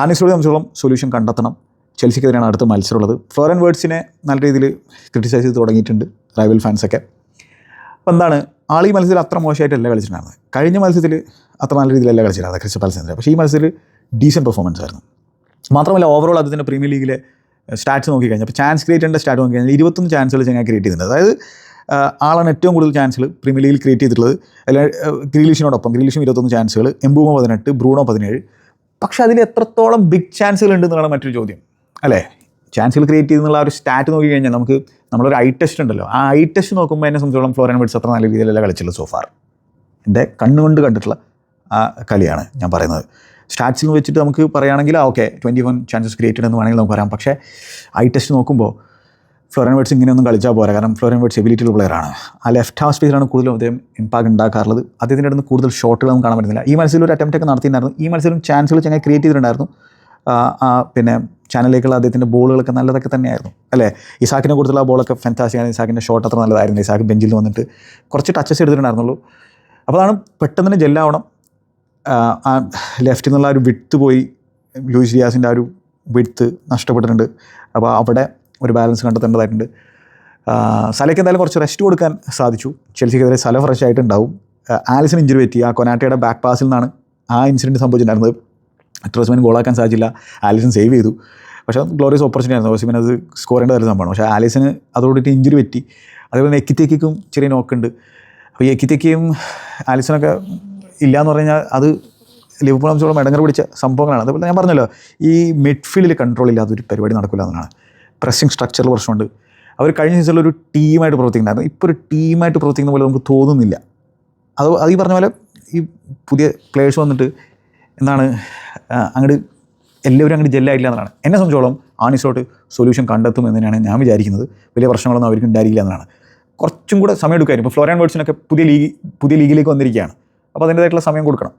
S1: ആനിസോട് സംബന്ധിച്ചോളം സൊല്യൂഷൻ കണ്ടെത്തണം. ചെൽസിക്കെതിരെയാണ് അടുത്ത മത്സരമുള്ളത്. ഫ്ലോറൻ വേർഡ്സിനെ നല്ല രീതിയിൽ ക്രിറ്റിസൈസ് ചെയ്ത് തുടങ്ങിയിട്ടുണ്ട് റൈവൽ ഫാൻസൊക്കെ അപ്പോൾ എന്താണ്? ആൾ ഈ മത്സരത്തിൽ അത്ര മോശമായിട്ടല്ല കളിച്ചിട്ടുണ്ടായിരുന്നത്. കഴിഞ്ഞ മത്സരത്തിൽ അത്ര നല്ല രീതിയിലല്ല കളിച്ചിട്ടുണ്ടായിരുന്നത് ക്രിസ്റ്റൽ പാലസിനെതിരെ. പക്ഷേ ഈ മത്സരത്തിൽ ഡീസന്റ് പെർഫോമൻസ് ആയിരുന്നു. മാത്രമല്ല ഓവറോൾ അദ്ദേഹത്തിന്റെ പ്രീമിയർ ലീഗിലെ സ്റ്റാറ്റ്സ് നോക്കിക്കഴിഞ്ഞാൽ അപ്പോൾ ചാൻസ് ക്രിയേറ്റ് ചെയ്യേണ്ട സ്റ്റാറ്റ് നോക്കിക്കഴിഞ്ഞാൽ ഇരുപത്തൊന്ന് ചാൻസുകൾ ചങ്ങായി ക്രിയേറ്റ് ചെയ്തിട്ടുണ്ട്. അതായത് ആളാണ് ഏറ്റവും കൂടുതൽ ചാൻസുകൾ പ്രീമിയർ ലീഗിൽ ക്രിയേറ്റ് ചെയ്തിട്ടുള്ളത്. അല്ലെങ്കിൽ ഗ്രീലീഷിനോടൊപ്പം ഗ്രീലീഷും ഇരുപത്തൊന്ന് ചാൻസുകൾ എംബൂമോ പതിനെട്ട് ബ്രൂണോ പതിനേഴ്. പക്ഷെ അതിൽ എത്രത്തോളം ബിഗ് ചാൻസുകൾ ഉണ്ട് എന്നുള്ളതാണ് മറ്റൊരു ചോദ്യം. അല്ലേ? ചാൻസുകൾ ക്രിയേറ്റ് ചെയ്തെന്നുള്ള ഒരു സ്റ്റാറ്റ് നോക്കി കഴിഞ്ഞാൽ നമുക്ക് നമ്മളൊരു ഐ ടെസ്റ്റ് ഉണ്ടല്ലോ. ആ ഐ ടെസ്റ്റ് നോക്കുമ്പോൾ എന്നെ സംബന്ധിച്ചോളം ഫ്ലോറൻ ബിഡ്സ് അത്ര നല്ല രീതിയിലല്ല കളിച്ചുള്ളത് സോഫാർ എന്റെ കണ്ണുകൊണ്ട് കണ്ടിട്ടുള്ള ആ കളിയാണ് ഞാൻ പറയുന്നത്. സ്റ്റാറ്റ്സിൽ വെച്ചിട്ട് നമുക്ക് പറയുകയാണെങ്കിൽ okay twenty one chances created എന്ന് വേണമെങ്കിൽ നമുക്ക് പറയാം. പക്ഷേ ഐ ടെസ്റ്റ് നോക്കുമ്പോൾ ഫ്ലോറൻ വേർഡ്സ് ഇങ്ങനെയൊന്നും കളിച്ചാൽ പോരാ. കാരണം ഫ്ലോറൻ വേർഡ്സ് എബിലിറ്റി ഉള്ള പ്ലെയറാണ് ആ ലെഫ്റ്റ് ഹാഫ് സ്പേസിലാണ് കൂടുതലും അദ്ദേഹം ഇമ്പാക്ട് ഉണ്ടാക്കാറുള്ളത്. അദ്ദേഹത്തിന്റെ അടുത്ത് കൂടുതൽ ഷോട്ടുകൾ നമുക്ക് കാണാൻ പറ്റുന്നില്ല. ഈ മത്സരത്തിൽ ഒരു അറ്റംപ്റ്റ് ഒക്കെ നടത്തിയിട്ടുണ്ടായിരുന്നു. ഈ മത്സരം ചാൻസുകൾ ചങ്ങനെ ക്രിയേറ്റ് ചെയ്തിട്ടുണ്ടായിരുന്നു. പിന്നെ ചാനലിലേക്കുള്ള അദ്ദേഹത്തിന്റെ ബോളുകളൊക്കെ നല്ലതൊക്കെ തന്നെയായിരുന്നു. അല്ലേ? ഇസാക്കിനെ കൊടുത്തുള്ള ബോളൊക്കെ ഫെന്റാസിയാണ് ഇസാക്കിന്റെ ഷോട്ട് അത്ര നല്ലതായിരുന്നു ഇസാക്ക് ബെഞ്ചിൽ വന്നിട്ട് കുറച്ച് ടച്ചസ് എടുത്തിട്ടുണ്ടായിരുന്നുള്ളൂ. അപ്പോൾ അതാണ് പെട്ടെന്ന് തന്നെ ജെല്ലാവണം ആ ലെഫ്റ്റിൽ നിന്നുള്ള ഒരു വിട്ട് പോയി. ലൂയിസ് ഡിയാസിന്റെ ആ ഒരു വിടുത്ത് നഷ്ടപ്പെട്ടിട്ടുണ്ട്. അപ്പോൾ അവിടെ ഒരു ബാലൻസ് കണ്ടെത്തേണ്ടതായിട്ടുണ്ട്. സലയ്ക്ക് എന്തായാലും കുറച്ച് റെസ്റ്റ് കൊടുക്കാൻ സാധിച്ചു. ചെൽസിക്കെതിരെ സല ഫ്രഷ് ആയിട്ടുണ്ടാവും. ആലിസൺ ഇഞ്ചുറി പറ്റി. ആ കൊനാട്ടയുടെ ബാക്ക് പാസിൽ നിന്നാണ് ആ ഇൻസിഡന്റ് സംഭവിച്ചിട്ടുണ്ടായിരുന്നത്. ട്രസ്മിന് ഗോളാക്കാൻ സാധിച്ചില്ല. ആലിസൺ സേവ് ചെയ്തു. പക്ഷേ ഗ്ലോറിയസ് ഓപ്പർച്യൂണിറ്റി ആയിരുന്നു. ഓസിമിന് അത് സ്കോർ ചെയ്യേണ്ട ഒരു സംഭവമാണ്. പക്ഷേ ആലിസിന് അതോടൊപ്പം ഇഞ്ചുറി പറ്റി. അതുപോലെ തന്നെ എക്കിത്തേക്കും ചെറിയ നോക്കുണ്ട് അപ്പോൾ ഈ എക്കിത്തേക്കും ആലിസിനൊക്കെ ഇല്ലയെന്ന് പറഞ്ഞു കഴിഞ്ഞാൽ അത് ലിവർപൂൾ ചോളം ഇടങ്ങർ പിടിച്ച സംഭവങ്ങളാണ്. അതുപോലെ ഞാൻ പറഞ്ഞല്ലോ ഈ മിഡ്ഫീൽഡിൽ കൺട്രോൾ ഇല്ലാത്തൊരു പരിപാടി നടക്കില്ല എന്നാണ് പ്രസ്സിങ് സ്ട്രക്ചറിൽ പ്രശ്നമുണ്ട്. അവർ കഴിഞ്ഞ സീസണിൽ ഒരു ടീമായിട്ട് പ്രവർത്തിക്കുന്നുണ്ടായിരുന്നു. ഇപ്പോൾ ഒരു ടീമായിട്ട് പ്രവർത്തിക്കുന്ന പോലെ നമുക്ക് തോന്നുന്നില്ല. അത് അത് ഈ പറഞ്ഞ പോലെ ഈ പുതിയ പ്ലേയേഴ്സ് വന്നിട്ട് എന്താണ് അങ്ങോട്ട് എല്ലാവരും അങ്ങോട്ട് ജെല്ലായില്ല എന്നാണ് എന്നെ സംബന്ധിച്ചോളം ആണിസോട്ട് സൊല്യൂഷൻ കണ്ടെത്തും എന്ന് തന്നെയാണ് ഞാൻ വിചാരിക്കുന്നത്. വലിയ പ്രശ്നങ്ങളൊന്നും അവർക്ക് ഉണ്ടായിരിക്കില്ല എന്നാണ് കുറച്ചും കൂടെ സമയം എടുക്കായിരുന്നു ഇപ്പോൾ ഫ്ലോറിയൻ വേർഡ്സിനൊക്കെ പുതിയ ലീഗ് പുതിയ ലീഗിലേക്ക് വന്നിരിക്കുകയാണ്. അപ്പോൾ അതിന്റേതായിട്ടുള്ള സമയം കൊടുക്കണം.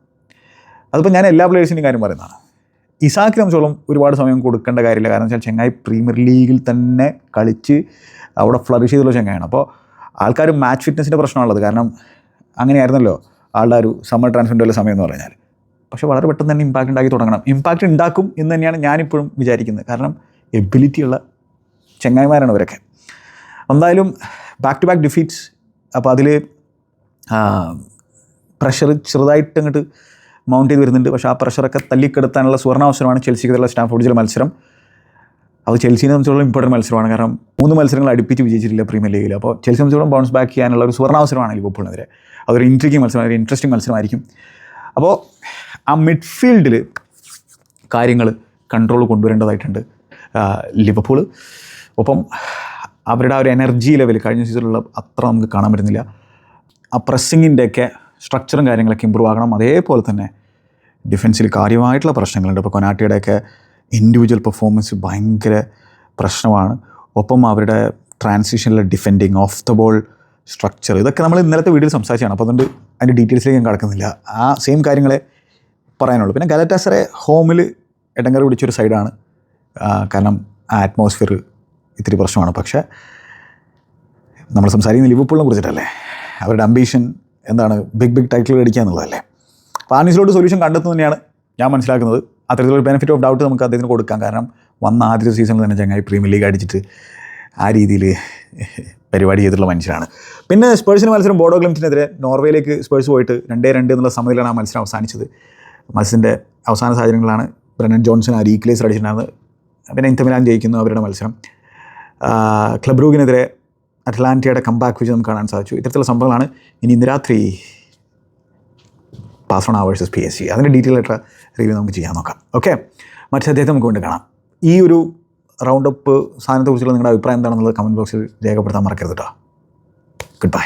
S1: അതിപ്പോൾ ഞാൻ എല്ലാ പ്ലേയേഴ്സിന്റെയും കാര്യം പറയുന്നതാണ്. ഇസാക്കിനെ സംബന്ധിച്ചോളം ഒരുപാട് സമയം കൊടുക്കേണ്ട കാര്യമില്ല. കാരണം വെച്ചാൽ ചെങ്ങായി പ്രീമിയർ ലീഗിൽ തന്നെ കളിച്ച് അവിടെ ഫ്ലറിഷ് ചെയ്തുള്ള ചെങ്ങായാണ് അപ്പോൾ ആൾക്കാർ മാച്ച് ഫിറ്റ്നസിന്റെ പ്രശ്നമാണുള്ളത്. കാരണം അങ്ങനെയായിരുന്നല്ലോ ആളുടെ ഒരു സമ്മർ ട്രാൻസ്ഫറിന്റെ സമയം എന്ന് പറഞ്ഞാൽ. പക്ഷേ വളരെ പെട്ടെന്ന് തന്നെ ഇമ്പാക്റ്റ് ഉണ്ടാക്കി തുടങ്ങണം. ഇമ്പാക്റ്റ് ഉണ്ടാക്കും എന്ന് തന്നെയാണ് ഞാനിപ്പോഴും വിചാരിക്കുന്നത്. കാരണം എബിലിറ്റി ഉള്ള ചെങ്ങായിമാരാണ് ഇവരൊക്കെ. എന്തായാലും ബാക്ക് ടു ബാക്ക് ഡിഫീറ്റ്സ് അപ്പോൾ അതിൽ പ്രഷർ ചെറുതായിട്ട് അങ്ങോട്ട് മൗണ്ട് ചെയ്ത് വരുന്നുണ്ട്. പക്ഷേ ആ പ്രഷറൊക്കെ തല്ലിക്കെടുത്താനുള്ള സുവർണാവസരമാണ് ചെൽസിക്കുള്ള സ്റ്റാൻഫോർഡ് ജില്ല മത്സരം. അത് ചെൽസിനെ സംബന്ധിച്ചോളം ഇമ്പോർട്ടന്റ് മത്സരമാണ്. കാരണം മൂന്ന് മത്സരങ്ങൾ അടുപ്പിച്ച് വിജയിച്ചിട്ടില്ല പ്രീമിയർ ലീഗിൽ. അപ്പോൾ ചെൽസി സംബന്ധിച്ചോളം ബൗൺസ് ബാക്ക് ചെയ്യാനുള്ള ഒരു സുവർണാവസരമാണ് ലിവർപൂളിനെതിരെ അതൊരു ഇൻട്രിക്കിംഗ് മത്സരം ഒരു ഇൻട്രസ്റ്റിംഗ് മത്സരമായിരിക്കും. അപ്പോൾ ആ മിഡ്ഫീൽഡിൽ കാര്യങ്ങൾ കൺട്രോൾ കൊണ്ടുവരേണ്ടതായിട്ടുണ്ട് ലിവർപൂൾ ഒപ്പം അവരുടെ ആ ഒരു എനർജി ലെവൽ കഴിഞ്ഞ സീസണിലുള്ള അത്ര നമുക്ക് കാണാൻ പറ്റുന്നില്ല. ആ പ്രസ്സിങ്ങിന്റെയൊക്കെ സ്ട്രക്ചറും കാര്യങ്ങളൊക്കെ ഇമ്പ്രൂവ് ആകണം. അതേപോലെ തന്നെ ഡിഫൻസിൽ കാര്യമായിട്ടുള്ള പ്രശ്നങ്ങളുണ്ട്. ഇപ്പോൾ കൊനാട്ടിയുടെയൊക്കെ ഇൻഡിവിജ്വൽ പെർഫോമൻസ് ഭയങ്കര പ്രശ്നമാണ്. ഒപ്പം അവരുടെ ട്രാൻസിഷനിലെ defending off the ball structure ഇതൊക്കെ നമ്മൾ ഇന്നലത്തെ വീഡിയോയിൽ സംസാരിച്ചാണ് അപ്പോൾ അതുകൊണ്ട് അതിന്റെ ഡീറ്റെയിൽസിലേക്ക് ഞാൻ കടക്കുന്നില്ല. ആ സെയിം കാര്യങ്ങളെ പറയാനുള്ളൂ. പിന്നെ ഗലറ്റാസറെ ഹോമിൽ ഇടങ്ങറി പിടിച്ചൊരു സൈഡാണ് കാരണം ആ അറ്റ്മോസ്ഫിയർ ഇത്തിരി പ്രശ്നമാണ്. പക്ഷേ നമ്മൾ സംസാരിക്കുന്ന ലിവർപൂളിനെ കുറിച്ചിട്ടല്ലേ? അവരുടെ അംബീഷൻ എന്താണ്? ബിഗ് ബിഗ് ടൈറ്റിൽ അടിക്കുക എന്നുള്ളതല്ലേ? അപ്പോൾ ആ സൊല്യൂഷൻ കണ്ടെത്തുന്നു തന്നെയാണ് ഞാൻ മനസ്സിലാക്കുന്നത്. അത്തരത്തിലൊരു ബെനിഫിറ്റ് ഓഫ് ഡൗട്ട് നമുക്ക് അദ്ദേഹത്തിന് കൊടുക്കാം. കാരണം വന്ന ആദ്യത്തെ സീസണിൽ തന്നെ ചങ്ങായി പ്രീമിയർ ലീഗ് അടിച്ചിട്ട് ആ രീതിയിൽ പരിപാടി ചെയ്തിട്ടുള്ള മനുഷ്യനാണ്. പിന്നെ സ്പേഴ്സിന് മത്സരം ബോഡോ ഗ്ലിംസിനെതിരെ നോർവേയിലേക്ക് സ്പേഴ്സ് പോയിട്ട് രണ്ടേ രണ്ട് എന്നുള്ള സമയത്തിലാണ് ആ മത്സരം അവസാനിച്ചത്. മത്സരത്തിന്റെ അവസാന സാഹചര്യങ്ങളാണ് ബ്രനൻ ജോൺസൺ ആ റീക്ലേസ് അടിച്ചിട്ടുണ്ടായിരുന്നത്. പിന്നെ ഇന്തമിലാൻ ജയിക്കുന്നു അവരുടെ മത്സരം. ക്ലബ്രൂഗിനെതിരെ അറ്റ്ലാന്റയുടെ കമ്പാക്ക് വിജയം നമുക്ക് കാണാൻ സാധിച്ചു. ഇത്തരത്തിലുള്ള സംഭവങ്ങളാണ് ഇനി ഇന്ന് രാത്രി പാസോണ വേഴ്സസ് പി എസ് സി. അതിന്റെ ഡീറ്റെയിൽ ആയിട്ടുള്ള റിവ്യൂ നമുക്ക് ചെയ്യാൻ നോക്കാം. ഓക്കെ മറ്റേ അദ്ദേഹത്തെ നമുക്ക് കൊണ്ട് കാണാം. ഈ ഒരു റൗണ്ട് അപ്പ് സാധനത്തെക്കുറിച്ചുള്ള നിങ്ങളുടെ അഭിപ്രായം എന്താണെന്നുള്ളത് കമന്റ് ബോക്സിൽ രേഖപ്പെടുത്താൻ മറക്കരുത് കേട്ടോ ഗുഡ് ബൈ